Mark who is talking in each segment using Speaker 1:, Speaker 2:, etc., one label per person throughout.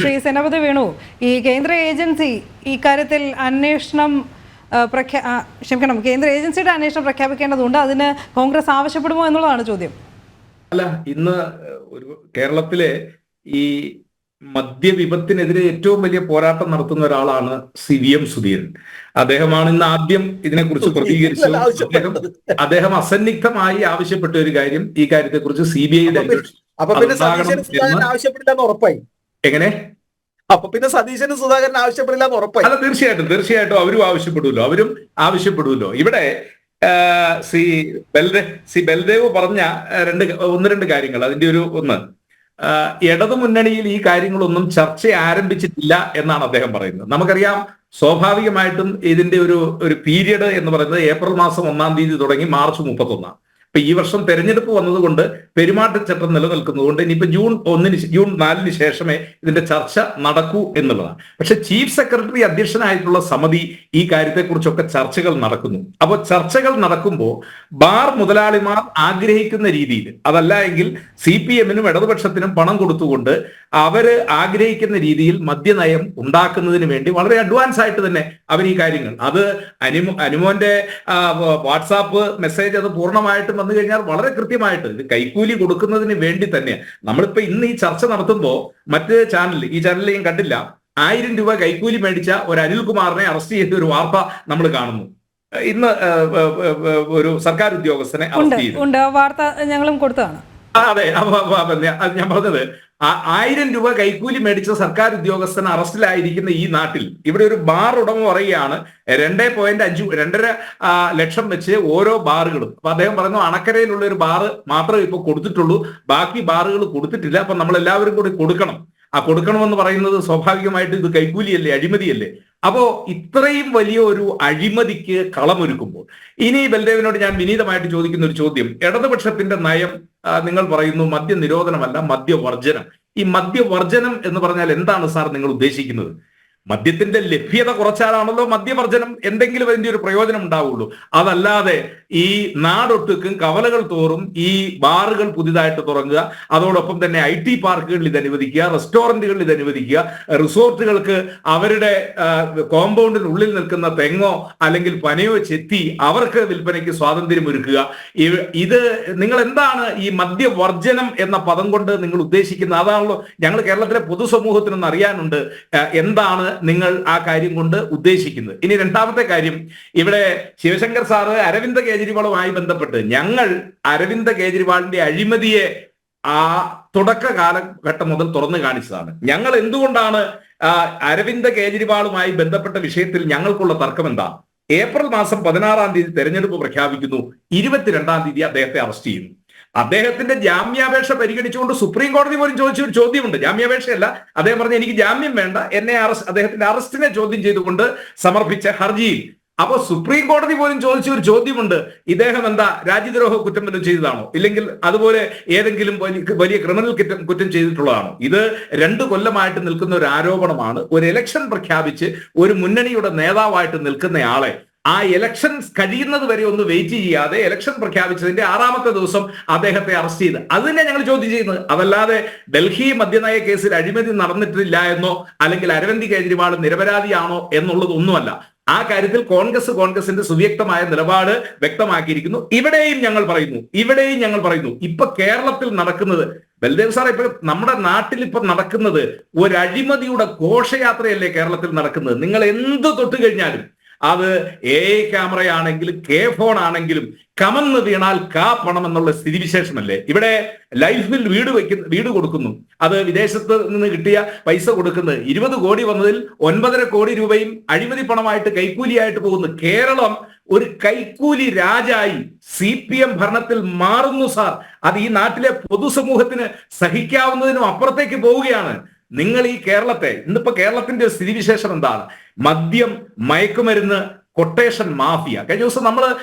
Speaker 1: ശ്രീ സെനപതി വേണു ഈ കേന്ദ്ര ഏജൻസി ഈ കാര്യത്തിൽ അന്വേഷണം പ്രഖ്യാ ക്ഷമിക്കണം കേന്ദ്ര ഏജൻസിയുടെ അന്വേഷണം പ്രഖ്യാപിക്കേണ്ടതുണ്ട്. അതിന് കോൺഗ്രസ് ആവശ്യപ്പെടുമോ എന്നുള്ളതാണ് ചോദ്യം.
Speaker 2: അല്ല ഇന്ന് ഒരു കേരളത്തിലെ ഈ മദ്യവിപത്തിനെതിരെ ഏറ്റവും വലിയ പോരാട്ടം നടത്തുന്ന ഒരാളാണ് സി വി എം സുധീരൻ. അദ്ദേഹമാണ് ഇന്ന് ആദ്യം ഇതിനെക്കുറിച്ച് പ്രതികരിച്ചത് അദ്ദേഹം അദ്ദേഹം അസന്നിഗ്ധമായി ആവശ്യപ്പെട്ട ഒരു കാര്യം ഈ കാര്യത്തെക്കുറിച്ച് സി ബി ഐയുടെ
Speaker 3: ആവശ്യപ്പെടില്ല എന്ന് ഉറപ്പായി.
Speaker 2: എങ്ങനെ?
Speaker 3: അപ്പൊ പിന്നെ സതീശന് സുധാകരൻ ആവശ്യപ്പെടില്ല എന്ന് ഉറപ്പായി.
Speaker 2: അല്ല തീർച്ചയായിട്ടും തീർച്ചയായിട്ടും അവരും ആവശ്യപ്പെടുമല്ലോ അവരും ആവശ്യപ്പെടുമല്ലോ ഇവിടെ സി ബൽദേ ശ്രീ ബൽദേവ് പറഞ്ഞ രണ്ട് ഒന്ന് രണ്ട് കാര്യങ്ങൾ അതിന്റെ ഒരു ഒന്ന്. ഇടതു മുന്നണിയിൽ ഈ കാര്യങ്ങളൊന്നും ചർച്ച ആരംഭിച്ചിട്ടില്ല എന്നാണ് അദ്ദേഹം പറയുന്നത്. നമുക്കറിയാം സ്വാഭാവികമായിട്ടും ഇതിന്റെ ഒരു ഒരു പീരിയഡ് എന്ന് പറയുന്നത് ഏപ്രിൽ മാസം ഒന്നാം തീയതി തുടങ്ങി മാർച്ച് മുപ്പത്തൊന്നാം. ഇപ്പൊ ഈ വർഷം തെരഞ്ഞെടുപ്പ് വന്നതുകൊണ്ട് പെരുമാറ്റച്ചട്ടം നിലനിൽക്കുന്നതുകൊണ്ട് ഇനിയിപ്പോ ജൂൺ ഒന്നിന് ജൂൺ നാലിന് ശേഷമേ ഇതിന്റെ ചർച്ച നടക്കൂ എന്നുള്ളതാണ്. പക്ഷെ ചീഫ് സെക്രട്ടറി അധ്യക്ഷനായിട്ടുള്ള സമിതി ഈ കാര്യത്തെക്കുറിച്ചൊക്കെ ചർച്ചകൾ നടക്കുന്നു. അപ്പോൾ ചർച്ചകൾ നടക്കുമ്പോൾ ബാർ മുതലാളിമാർ ആഗ്രഹിക്കുന്ന രീതിയിൽ അതല്ല എങ്കിൽ സി പി എമ്മിനും ഇടതുപക്ഷത്തിനും പണം കൊടുത്തുകൊണ്ട് അവർ ആഗ്രഹിക്കുന്ന രീതിയിൽ മദ്യനയം ഉണ്ടാക്കുന്നതിന് വേണ്ടി വളരെ അഡ്വാൻസ് ആയിട്ട് തന്നെ അവർ ഈ കാര്യങ്ങൾ അത് അനുമോ അനുമോന്റെ വാട്സാപ്പ് മെസ്സേജ് അത് പൂർണമായിട്ടും വന്നു കഴിഞ്ഞാൽ വളരെ കൃത്യമായിട്ട് ഇത് കൈക്കൂലി കൊടുക്കുന്നതിന് വേണ്ടി തന്നെ നമ്മളിപ്പോ ഇന്ന് ഈ ചർച്ച നടത്തുമ്പോൾ മറ്റ് ചാനൽ ഈ ചാനലിൽ ഞാൻ കണ്ടില്ല. ആയിരം രൂപ കൈക്കൂലി മേടിച്ച ഒരു അനിൽകുമാറിനെ അറസ്റ്റ് ചെയ്ത ഒരു വാർത്ത നമ്മൾ കാണുന്നു. ഇന്ന് ഒരു സർക്കാർ ഉദ്യോഗസ്ഥനെ അറസ്റ്റ് ചെയ്തു.
Speaker 1: വാർത്ത ഞങ്ങളും കൊടുത്തതാണ്.
Speaker 2: അതെ അത് ഞാൻ പറഞ്ഞത് ആയിരം രൂപ കൈക്കൂലി മേടിച്ച സർക്കാർ ഉദ്യോഗസ്ഥൻ അറസ്റ്റിലായിരിക്കുന്ന ഈ നാട്ടിൽ ഇവിടെ ഒരു ബാർ ഉടമ പറയുകയാണ് രണ്ടേ പോയിന്റ് അഞ്ച് രണ്ടര ലക്ഷം വെച്ച് ഓരോ ബാറുകളും. അപ്പൊ അദ്ദേഹം പറഞ്ഞു അണക്കരയിലുള്ള ഒരു ബാറ് മാത്രമേ ഇപ്പൊ കൊടുത്തിട്ടുള്ളൂ ബാക്കി ബാറുകൾ കൊടുത്തിട്ടില്ല അപ്പൊ നമ്മൾ എല്ലാവരും കൂടി കൊടുക്കണം. ആ കൊടുക്കണമെന്ന് പറയുന്നത് സ്വാഭാവികമായിട്ട് ഇത് കൈക്കൂലിയല്ലേ അഴിമതിയല്ലേ? അപ്പോ ഇത്രയും വലിയ ഒരു അഴിമതിക്ക് കളമൊരുക്കുമ്പോൾ ഇനി ബൽദേവിനോട് ഞാൻ വിനീതമായിട്ട് ചോദിക്കുന്ന ഒരു ചോദ്യം. ഇടതുപക്ഷത്തിന്റെ നയം നിങ്ങൾ പറയുന്നു മദ്യ നിരോധനമല്ല മദ്യവർജനം ഈ മദ്യവർജനം എന്ന് പറഞ്ഞാൽ എന്താണ് സാർ നിങ്ങൾ ഉദ്ദേശിക്കുന്നത്? മദ്യത്തിന്റെ ലഭ്യത കുറച്ചാലാണല്ലോ മദ്യവർജനം എന്തെങ്കിലും അതിന്റെ ഒരു പ്രയോജനം ഉണ്ടാവുള്ളൂ. അതല്ലാതെ ഈ നാടൊട്ടുക്കും കവലകൾ തോറും ഈ ബാറുകൾ പുതിയതായിട്ട് തുടങ്ങുക അതോടൊപ്പം തന്നെ ഐ ടി പാർക്കുകളിൽ ഇത് അനുവദിക്കുക റെസ്റ്റോറന്റുകളിൽ ഇത് അനുവദിക്കുക റിസോർട്ടുകൾക്ക് അവരുടെ കോമ്പൗണ്ടിനുള്ളിൽ നിൽക്കുന്ന തെങ്ങോ അല്ലെങ്കിൽ പനയോ ചെത്തി അവർക്ക് വിൽപ്പനയ്ക്ക് സ്വാതന്ത്ര്യം ഒരുക്കുക. ഇത് നിങ്ങൾ എന്താണ് ഈ മദ്യവർജനം എന്ന പദം കൊണ്ട് നിങ്ങൾ ഉദ്ദേശിക്കുന്നത്? അതാണല്ലോ ഞങ്ങൾ കേരളത്തിലെ പൊതുസമൂഹത്തിനൊന്ന് അറിയാനുണ്ട് എന്താണ് നിങ്ങൾ ആ കാര്യം കൊണ്ട് ഉദ്ദേശിക്കുന്നത്. ഇനി രണ്ടാമത്തെ കാര്യം ഇവിടെ ശിവശങ്കർ സാറ് അരവിന്ദ് കേജ്രിവാളുമായി ബന്ധപ്പെട്ട് ഞങ്ങൾ അരവിന്ദ് കേജ്രിവാളിന്റെ അഴിമതിയെ ആ തുടക്ക കാലഘട്ടം മുതൽ തുറന്നു കാണിച്ചതാണ്. ഞങ്ങൾ എന്തുകൊണ്ടാണ് അരവിന്ദ് കേജ്രിവാളുമായി ബന്ധപ്പെട്ട വിഷയത്തിൽ ഞങ്ങൾക്കുള്ള തർക്കം എന്താ ഏപ്രിൽ മാസം പതിനാറാം തീയതി തെരഞ്ഞെടുപ്പ് പ്രഖ്യാപിക്കുന്നു. ഇരുപത്തിരണ്ടാം തീയതി അദ്ദേഹത്തെ അറസ്റ്റ് ചെയ്യുന്നു. അദ്ദേഹത്തിന്റെ ജാമ്യാപേക്ഷ പരിഗണിച്ചുകൊണ്ട് സുപ്രീം കോടതി പോലും ചോദിച്ച ഒരു ചോദ്യമുണ്ട്. ജാമ്യാപേക്ഷയല്ല. അദ്ദേഹം പറഞ്ഞു എനിക്ക് ജാമ്യം വേണ്ട. എന്നെ അറസ്റ്റ് അദ്ദേഹത്തിന്റെ അറസ്റ്റിനെ ചോദ്യം ചെയ്തുകൊണ്ട് സമർപ്പിച്ച ഹർജിയിൽ. അപ്പൊ സുപ്രീം കോടതി പോലും ചോദിച്ച ഒരു ചോദ്യമുണ്ട്. ഇദ്ദേഹം എന്താ രാജ്യദ്രോഹ കുറ്റം വല്ലതും ചെയ്തതാണോ? ഇല്ലെങ്കിൽ അതുപോലെ ഏതെങ്കിലും വലിയ ക്രിമിനൽ കുറ്റം കുറ്റം ചെയ്തിട്ടുള്ളതാണോ? ഇത് രണ്ടു കൊല്ലമായിട്ട് നിൽക്കുന്ന ഒരു ആരോപണമാണ്. ഒരു ഇലക്ഷൻ പ്രഖ്യാപിച്ച് ഒരു മുന്നണിയുടെ നേതാവായിട്ട് നിൽക്കുന്നയാളെ ആ ഇലക്ഷൻ കഴിയുന്നത് വരെ ഒന്ന് വെയിറ്റ് ചെയ്യാതെ ഇലക്ഷൻ പ്രഖ്യാപിച്ചതിന്റെ ആറാമത്തെ ദിവസം അദ്ദേഹത്തെ അറസ്റ്റ് ചെയ്ത്. അത് തന്നെ ഞങ്ങൾ ചോദ്യം ചെയ്യുന്നത്. അതല്ലാതെ ഡൽഹി മദ്യനയ കേസിൽ അഴിമതി നടന്നിട്ടില്ല എന്നോ അല്ലെങ്കിൽ അരവിന്ദ് കേജ്രിവാൾ നിരപരാധിയാണോ എന്നുള്ളതൊന്നുമല്ല. ആ കാര്യത്തിൽ കോൺഗ്രസ് കോൺഗ്രസിന്റെ സുവ്യക്തമായ നിലപാട് വ്യക്തമാക്കിയിരിക്കുന്നു. ഇവിടെയും ഞങ്ങൾ പറയുന്നു. ഇവിടെയും ഞങ്ങൾ പറയുന്നു. ഇപ്പൊ കേരളത്തിൽ നടക്കുന്നത് ബൽദേവ് സാർ ഇപ്പൊ നമ്മുടെ നാട്ടിൽ ഇപ്പൊ നടക്കുന്നത് ഒരു അഴിമതിയുടെ ഘോഷയാത്രയല്ലേ കേരളത്തിൽ നടക്കുന്നത്? നിങ്ങൾ എന്ത് തൊട്ട് കഴിഞ്ഞാലും അത് എ ക്യാമറയാണെങ്കിലും കെ ഫോൺ ആണെങ്കിലും കമന്ന് വീണാൽ കാ പണം എന്നുള്ള സ്ഥിതിവിശേഷമല്ലേ? ഇവിടെ ലൈഫിൽ വീട് വെക്കുന്ന വീട് കൊടുക്കുന്നു. അത് വിദേശത്ത് നിന്ന് കിട്ടിയ പൈസ കൊടുക്കുന്നത് ഇരുപത് കോടി വന്നതിൽ ഒൻപതര കോടി രൂപയും അഴിമതി പണമായിട്ട് കൈക്കൂലിയായിട്ട് പോകുന്നു കേരളം ഒരു കൈക്കൂലി രാജായി സി പി എം ഭരണത്തിൽ മാറുന്നു സാർ. അത് ഈ നാട്ടിലെ പൊതുസമൂഹത്തിന് സഹിക്കാവുന്നതിനും അപ്പുറത്തേക്ക് പോവുകയാണ്. നിങ്ങൾ ഈ കേരളത്തെ ഇന്നിപ്പോ കേരളത്തിന്റെ സ്ഥിതിവിശേഷം എന്താണ്? മദ്യം മയക്കുമരുന്ന് കൊട്ടേഷൻ മാഫിയ കഴിഞ്ഞ ദിവസം നമ്മൾ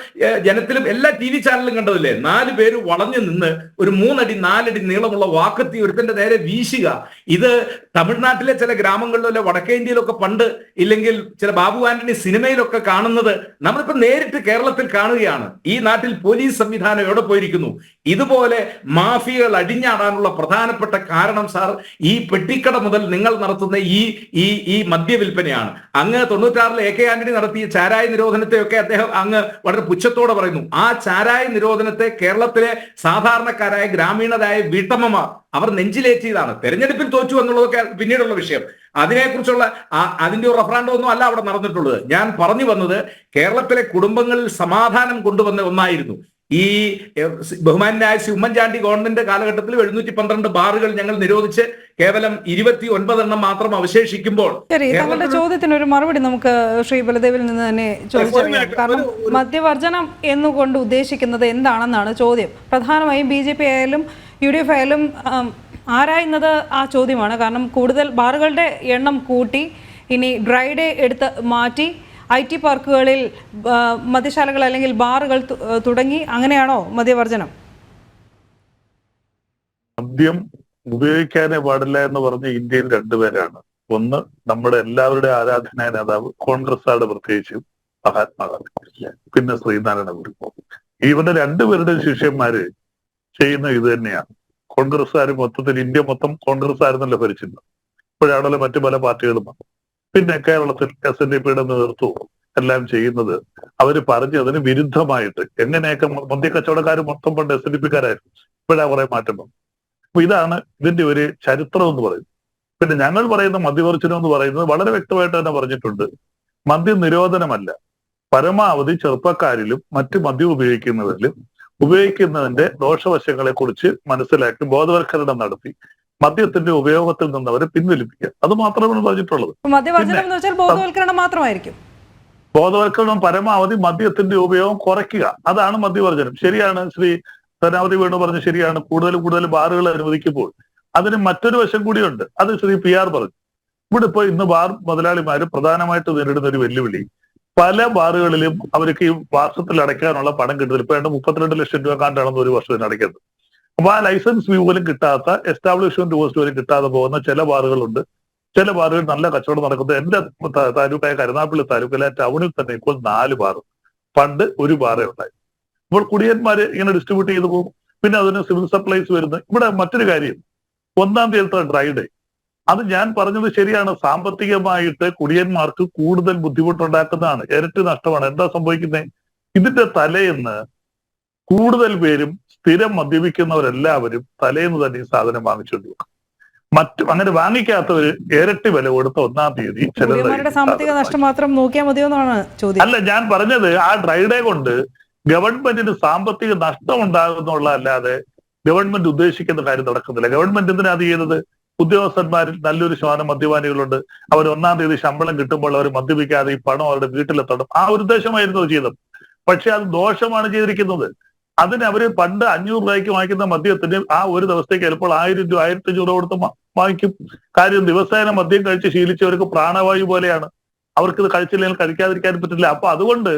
Speaker 2: ജനത്തിലും എല്ലാ ടി വി ചാനലിലും കണ്ടതില്ലേ? നാല് പേര് വളഞ്ഞു നിന്ന് ഒരു മൂന്നടി നാലടി നീളമുള്ള വാക്കത്തി ഒരുത്തന്റെ നേരെ വീശുക. ഇത് തമിഴ്നാട്ടിലെ ചില ഗ്രാമങ്ങളിലോ അല്ലെ വടക്കേ ഇന്ത്യയിലൊക്കെ പണ്ട് ഇല്ലെങ്കിൽ ചില ബാബു ആന്റണി സിനിമയിലൊക്കെ കാണുന്നത് നമ്മളിപ്പോ നേരിട്ട് കേരളത്തിൽ കാണുകയാണ്. ഈ നാട്ടിൽ പോലീസ് സംവിധാനം എവിടെ പോയിരിക്കുന്നു? ഇതുപോലെ മാഫിയകൾ അടിഞ്ഞാടാനുള്ള പ്രധാനപ്പെട്ട കാരണം സാർ ഈ പെട്ടിക്കട മുതൽ നിങ്ങൾ നടത്തുന്ന ഈ ഈ ഈ മദ്യവിൽപ്പനയാണ്. അങ്ങ് തൊണ്ണൂറ്റാറിൽ എ കെ ആന്റണി നടത്തിയ ചാരായ നിരോധനത്തെയൊക്കെ അദ്ദേഹം അങ്ങ് വളരെ പുച്ഛത്തോടെ പറയുന്നു. ആ ചാരായ നിരോധനത്തെ കേരളത്തിലെ സാധാരണക്കാരായ ഗ്രാമീണരായ വീട്ടമ്മമാർ അവർ നെഞ്ചിലേറ്റിയതാണ്. തെരഞ്ഞെടുപ്പിൽ തോച്ചു എന്നുള്ളതൊക്കെ പിന്നീടുള്ള വിഷയം. അതിനെക്കുറിച്ചുള്ള അതിന്റെ ഒരു റഫറാൻഡോ ഒന്നും അല്ല അവിടെ നടന്നിട്ടുള്ളത്. ഞാൻ പറഞ്ഞു വന്നത് കേരളത്തിലെ കുടുംബങ്ങളിൽ സമാധാനം കൊണ്ടുവന്ന ഒന്നായിരുന്നു. ഈ ബഹുമാനായ ശ്രീ ഉമ്മൻചാണ്ടി ഗവൺമെന്റ് കാലഘട്ടത്തിൽ എഴുന്നൂറ്റി പന്ത്രണ്ട് ബാറുകൾ ഞങ്ങൾ നിരോധിച്ച് കേവലം ഇരുപത്തി ഒൻപതെണ്ണം മാത്രം അവശേഷിക്കുമ്പോൾ
Speaker 1: ശരി താങ്കളുടെ ചോദ്യത്തിന് ഒരു മറുപടി നമുക്ക് ശ്രീ ബലദേവിൽ നിന്ന് തന്നെ ചോദിച്ചറിയാം കാരണം മദ്യവർജനം എന്നുകൊണ്ട് ഉദ്ദേശിക്കുന്നത് എന്താണെന്നാണ് ചോദ്യം. പ്രധാനമായും ബി ജെ പി ആയാലും യു ഡി എഫ് ആയാലും ആരായുന്നത് ആ ചോദ്യമാണ്. കാരണം കൂടുതൽ ബാറുകളുടെ എണ്ണം കൂട്ടി ഇനി ഡ്രൈ ഡേ എടുത്ത് മാറ്റി ഐ ടി പാർക്കുകളിൽ മദ്യശാലകൾ അല്ലെങ്കിൽ ബാറുകൾ തുടങ്ങി. അങ്ങനെയാണോ മദ്യവർജനം?
Speaker 4: മദ്യം ഉപയോഗിക്കാനേ പാടില്ല എന്ന് പറഞ്ഞ ഇന്ത്യയിൽ രണ്ടുപേരാണ് ഒന്ന് നമ്മുടെ എല്ലാവരുടെ ആരാധനായ നേതാവ് കോൺഗ്രസ്സുകാരുടെ പ്രത്യേകിച്ചും മഹാത്മാഗാന്ധി. പിന്നെ ശ്രീനാരായണ ഗുരു. ഇവരുടെ രണ്ടുപേരുടെ ശിഷ്യന്മാര് ചെയ്യുന്ന ഇത് തന്നെയാണ്. കോൺഗ്രസ്സുകാർ മൊത്തത്തിൽ ഇന്ത്യ മൊത്തം കോൺഗ്രസ്സുകാരെന്നല്ല ഭരിച്ചിരുന്നത്. ഇപ്പോഴാണല്ലോ മറ്റു പല പാർട്ടികളും. പിന്നെ കേരളത്തിൽ എസ് എൻ ഡി പിയുടെ നേതൃത്വവും എല്ലാം ചെയ്യുന്നത് അവർ പറഞ്ഞതിന് വിരുദ്ധമായിട്ട്. എങ്ങനെയൊക്കെ മദ്യ കച്ചവടക്കാർ മൊത്തം പണ്ട് എസ് എൻ ഡി പിക്കാരായിരുന്നു ഇപ്പോഴാ കുറെ മാറ്റം വന്നു. അപ്പൊ ഇതാണ് ഇതിന്റെ ഒരു ചരിത്രം എന്ന് പറയുന്നത്. പിന്നെ ഞങ്ങൾ പറയുന്ന മദ്യവർജനം എന്ന് പറയുന്നത് വളരെ വ്യക്തമായിട്ട് തന്നെ പറഞ്ഞിട്ടുണ്ട്. മദ്യ നിരോധനമല്ല. പരമാവധി ചെറുപ്പക്കാരിലും മറ്റു മദ്യം ഉപയോഗിക്കുന്നവരിലും ഉപയോഗിക്കുന്നതിന്റെ ദോഷവശങ്ങളെ കുറിച്ച് മനസ്സിലാക്കി ബോധവൽക്കരണം നടത്തി. മദ്യത്തിന്റെ ഉപയോഗത്തിൽ നിന്ന് അവരെ പിൻവലിപ്പിക്കുക. അത് മാത്രമാണ് പറഞ്ഞിട്ടുള്ളത്.
Speaker 1: എന്ന് വെച്ചാൽ ബോധവൽക്കരണം മാത്രമായിരിക്കും.
Speaker 4: ബോധവൽക്കരണം പരമാവധി മദ്യത്തിന്റെ ഉപയോഗം കുറയ്ക്കുക. അതാണ് മദ്യവർജനം. ശരിയാണ് ശ്രീ ധനാവതി വേണു പറഞ്ഞു ശരിയാണ്. കൂടുതൽ കൂടുതൽ ബാറുകൾ അനുവദിക്കുമ്പോൾ. അതിന് മറ്റൊരു വശം കൂടിയുണ്ട്. അത് ശ്രീ പി ആർ പറഞ്ഞു. ഇവിടെ ഇപ്പോൾ ഇന്ന് ബാർ മുതലാളിമാര് പ്രധാനമായിട്ട് നേരിടുന്ന ഒരു വെല്ലുവിളി. പല ബാറുകളിലും അവർക്ക് ഈ മാസത്തിൽ അടയ്ക്കാനുള്ള പണം കിട്ടുന്നില്ല. ഇപ്പൊ രണ്ട് മുപ്പത്തിരണ്ട് ലക്ഷം രൂപ കാണ്ടാണെന്ന് ഒരു വർഷത്തിന് അടയ്ക്കുന്നത്. അപ്പൊ ആ ലൈസൻസ് ഫീ പോലും കിട്ടാത്ത എസ്റ്റാബ്ലിഷ്മെന്റ് പോസ്റ്റ് പോലും കിട്ടാതെ പോകുന്ന ചില ബാറുകളുണ്ട്. ചില ബാറുകൾ നല്ല കച്ചവടം നടക്കുന്നത് എന്റെ താലൂക്കായ കരുനാപ്പള്ളി താലൂക്കിലെ ടൗണിൽ തന്നെ ഇപ്പോൾ നാല് ബാർ പണ്ട് ഒരു ബാറേ ഉണ്ടായി. ഇപ്പോൾ കുടിയന്മാര് ഇങ്ങനെ ഡിസ്ട്രിബ്യൂട്ട് ചെയ്തു പോകും. പിന്നെ അതിന് സിവിൽ സപ്ലൈസ് വരുന്നു. ഇവിടെ മറ്റൊരു കാര്യം. ഒന്നാം തീയതി ഡ്രൈ ഡേ അത് ഞാൻ പറഞ്ഞത് ശരിയാണ്. സാമ്പത്തികമായിട്ട് കുടിയന്മാർക്ക് കൂടുതൽ ബുദ്ധിമുട്ടുണ്ടാക്കുന്നതാണ്. ഇരട്ടി നഷ്ടമാണ്. എന്താ സംഭവിക്കുന്നത് ഇതിന്റെ തലേന്ന് കൂടുതൽ പേരും സ്ഥിരം മദ്യപിക്കുന്നവരെല്ലാവരും തലേന്ന് തന്നെ ഈ സാധനം വാങ്ങിച്ചുകൊണ്ട് വെക്കും. മറ്റു അങ്ങനെ വാങ്ങിക്കാത്തവര് ഇരട്ടി വില കൊടുത്ത ഒന്നാം തീയതി
Speaker 1: സാമ്പത്തിക നഷ്ടം മാത്രം നോക്കിയാൽ മതിയോ എന്നാണ് ചോദ്യം.
Speaker 4: അല്ല ഞാൻ പറഞ്ഞത് ആ ഡ്രൈഡേ കൊണ്ട് ഗവൺമെന്റിന് സാമ്പത്തിക നഷ്ടം ഉണ്ടാകുന്നുള്ള അല്ലാതെ ഗവൺമെന്റ് ഉദ്ദേശിക്കുന്ന കാര്യം നടക്കുന്നില്ല. ഗവൺമെന്റ് എന്തിനാ അത് ചെയ്യുന്നത്? ഉദ്യോഗസ്ഥന്മാരിൽ നല്ലൊരു ശതമാനം മദ്യപാനികളുണ്ട്. അവർ ഒന്നാം തീയതി ശമ്പളം കിട്ടുമ്പോൾ അവർ മദ്യപിക്കാതെ ഈ പണം അവരുടെ വീട്ടിലെത്തണം. ആ ഒരു ഉദ്ദേശമായിരുന്നു ചെയ്തത്. പക്ഷെ അത് ദോഷമാണ് ചെയ്തിരിക്കുന്നത്. അതിന് അവർ പണ്ട് അഞ്ഞൂറ് രൂപയ്ക്ക് വാങ്ങിക്കുന്ന മദ്യത്തിന് ആ ഒരു ദിവസത്തേക്ക് ചിലപ്പോൾ ആയിരം രൂപ ആയിരത്തി അഞ്ഞൂറ് രൂപ കൊടുത്ത് വാങ്ങിക്കും. കാര്യം ദിവസേന മദ്യം കഴിച്ച് ശീലിച്ചവർക്ക് പ്രാണവായു പോലെയാണ്. അവർക്ക് ഇത് കഴിച്ചില്ലെങ്കിൽ കഴിക്കാതിരിക്കാൻ പറ്റില്ല. അപ്പൊ അതുകൊണ്ട്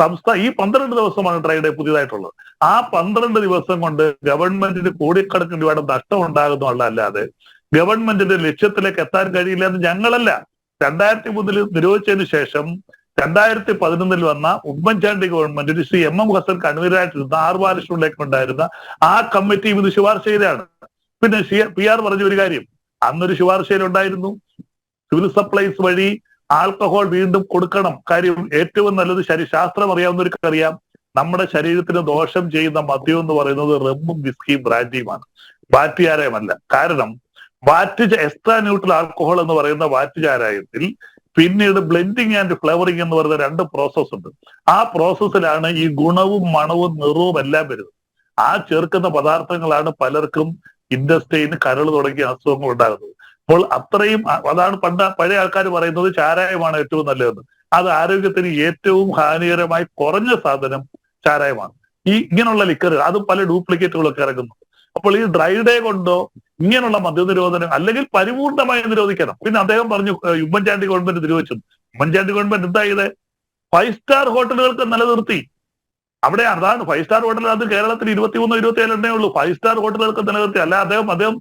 Speaker 4: സംസ്ഥാന ഈ പന്ത്രണ്ട് ദിവസമാണ് ഡ്രൈ ഡേ പുതിയതായിട്ടുള്ളത്. ആ പന്ത്രണ്ട് ദിവസം കൊണ്ട് ഗവൺമെന്റിന് കോടിക്കണക്കിന് രൂപയുടെ നഷ്ടം ഉണ്ടാകുന്നുള്ളതല്ലാതെ ഗവൺമെന്റിന്റെ ലക്ഷ്യത്തിലേക്ക് എത്താൻ കഴിയില്ല എന്ന് ഞങ്ങളല്ല. രണ്ടായിരത്തി മൂന്നിൽ നിരോധിച്ചതിന് ശേഷം രണ്ടായിരത്തി പതിനൊന്നിൽ വന്ന ഉമ്മൻചാണ്ടി ഗവൺമെന്റിന് ശ്രീ എം എം ഹസൻ കൺവീനറായിട്ടിരുന്ന ആർ ബാലകൃഷ്ണനിലേക്ക് ഉണ്ടായിരുന്ന ആ കമ്മിറ്റിയും ഇത് ശുപാർശ ചെയ്തതാണ്. പിന്നെ പി ആർ പറഞ്ഞ ഒരു കാര്യം അന്നൊരു ശുപാർശയിലുണ്ടായിരുന്നു സിവിൽ സപ്ലൈസ് വഴി ആൽക്കഹോൾ വീണ്ടും കൊടുക്കണം. കാര്യം ഏറ്റവും നല്ലത് ശരി ശാസ്ത്രം അറിയാവുന്നവർക്ക് അറിയാം നമ്മുടെ ശരീരത്തിന് ദോഷം ചെയ്യുന്ന മദ്യം എന്ന് പറയുന്നത് റെമ്മും വിസ്കിയും ബ്രാൻഡിയുമാണ്. വാറ്റുചാരായമല്ല കാരണം വാറ്റ് എക്സ്ട്രാ ന്യൂട്രൽ ആൽക്കഹോൾ എന്ന് പറയുന്ന വാറ്റുചാരായത്തിൽ പിന്നീട് ബ്ലെൻഡിങ് ആൻഡ് ഫ്ലേവറിങ് എന്ന് പറയുന്ന രണ്ട് പ്രോസസ് ഉണ്ട്. ആ പ്രോസസ്സിലാണ് ഈ ഗുണവും മണവും നിറവും എല്ലാം വരുന്നത്. ആ ചേർക്കുന്ന പദാർത്ഥങ്ങളാണ് പലർക്കും ഇൻഡസ്ട്രിയിൽ കരൾ തുടങ്ങിയ അസുഖങ്ങൾ ഉണ്ടാകുന്നത്. അപ്പോൾ അത്രയും അതാണ് പണ്ട് പഴയ ആൾക്കാർ പറയുന്നത് ചാരായമാണ് ഏറ്റവും നല്ലതെന്ന്. അത് ആരോഗ്യത്തിന് ഏറ്റവും ഹാനികരമായി കുറഞ്ഞ സാധനം ചാരായമാണ്. ഈ ഇങ്ങനെയുള്ള ലിക്കറുകൾ അത് പല ഡ്യൂപ്ലിക്കേറ്റുകളൊക്കെ ഇറങ്ങുന്നു അപ്പോൾ ഈ ഡ്രൈ ഡേ കൊണ്ടോ ഇങ്ങനെയുള്ള മദ്യനിരോധനം അല്ലെങ്കിൽ പരിപൂർണമായി നിരോധിക്കണം. പിന്നെ അദ്ദേഹം പറഞ്ഞു ഉമ്മൻചാണ്ടി ഗവൺമെന്റ് നിരോധിച്ചു. ഉമ്മൻചാണ്ടി ഗവൺമെന്റ് എന്താ ചെയ്തത് ഫൈവ് സ്റ്റാർ ഹോട്ടലുകൾക്ക് നിലനിർത്തി. അവിടെ അതാണ് ഫൈവ് സ്റ്റാർ ഹോട്ടൽ അത് കേരളത്തിൽ ഇരുപത്തിമൂന്നോ ഇരുപത്തി എണ്ണേ ഉള്ളൂ. ഫൈവ് സ്റ്റാർ ഹോട്ടലുകൾക്ക് നിലനിർത്തി. അല്ല അദ്ദേഹം അദ്ദേഹം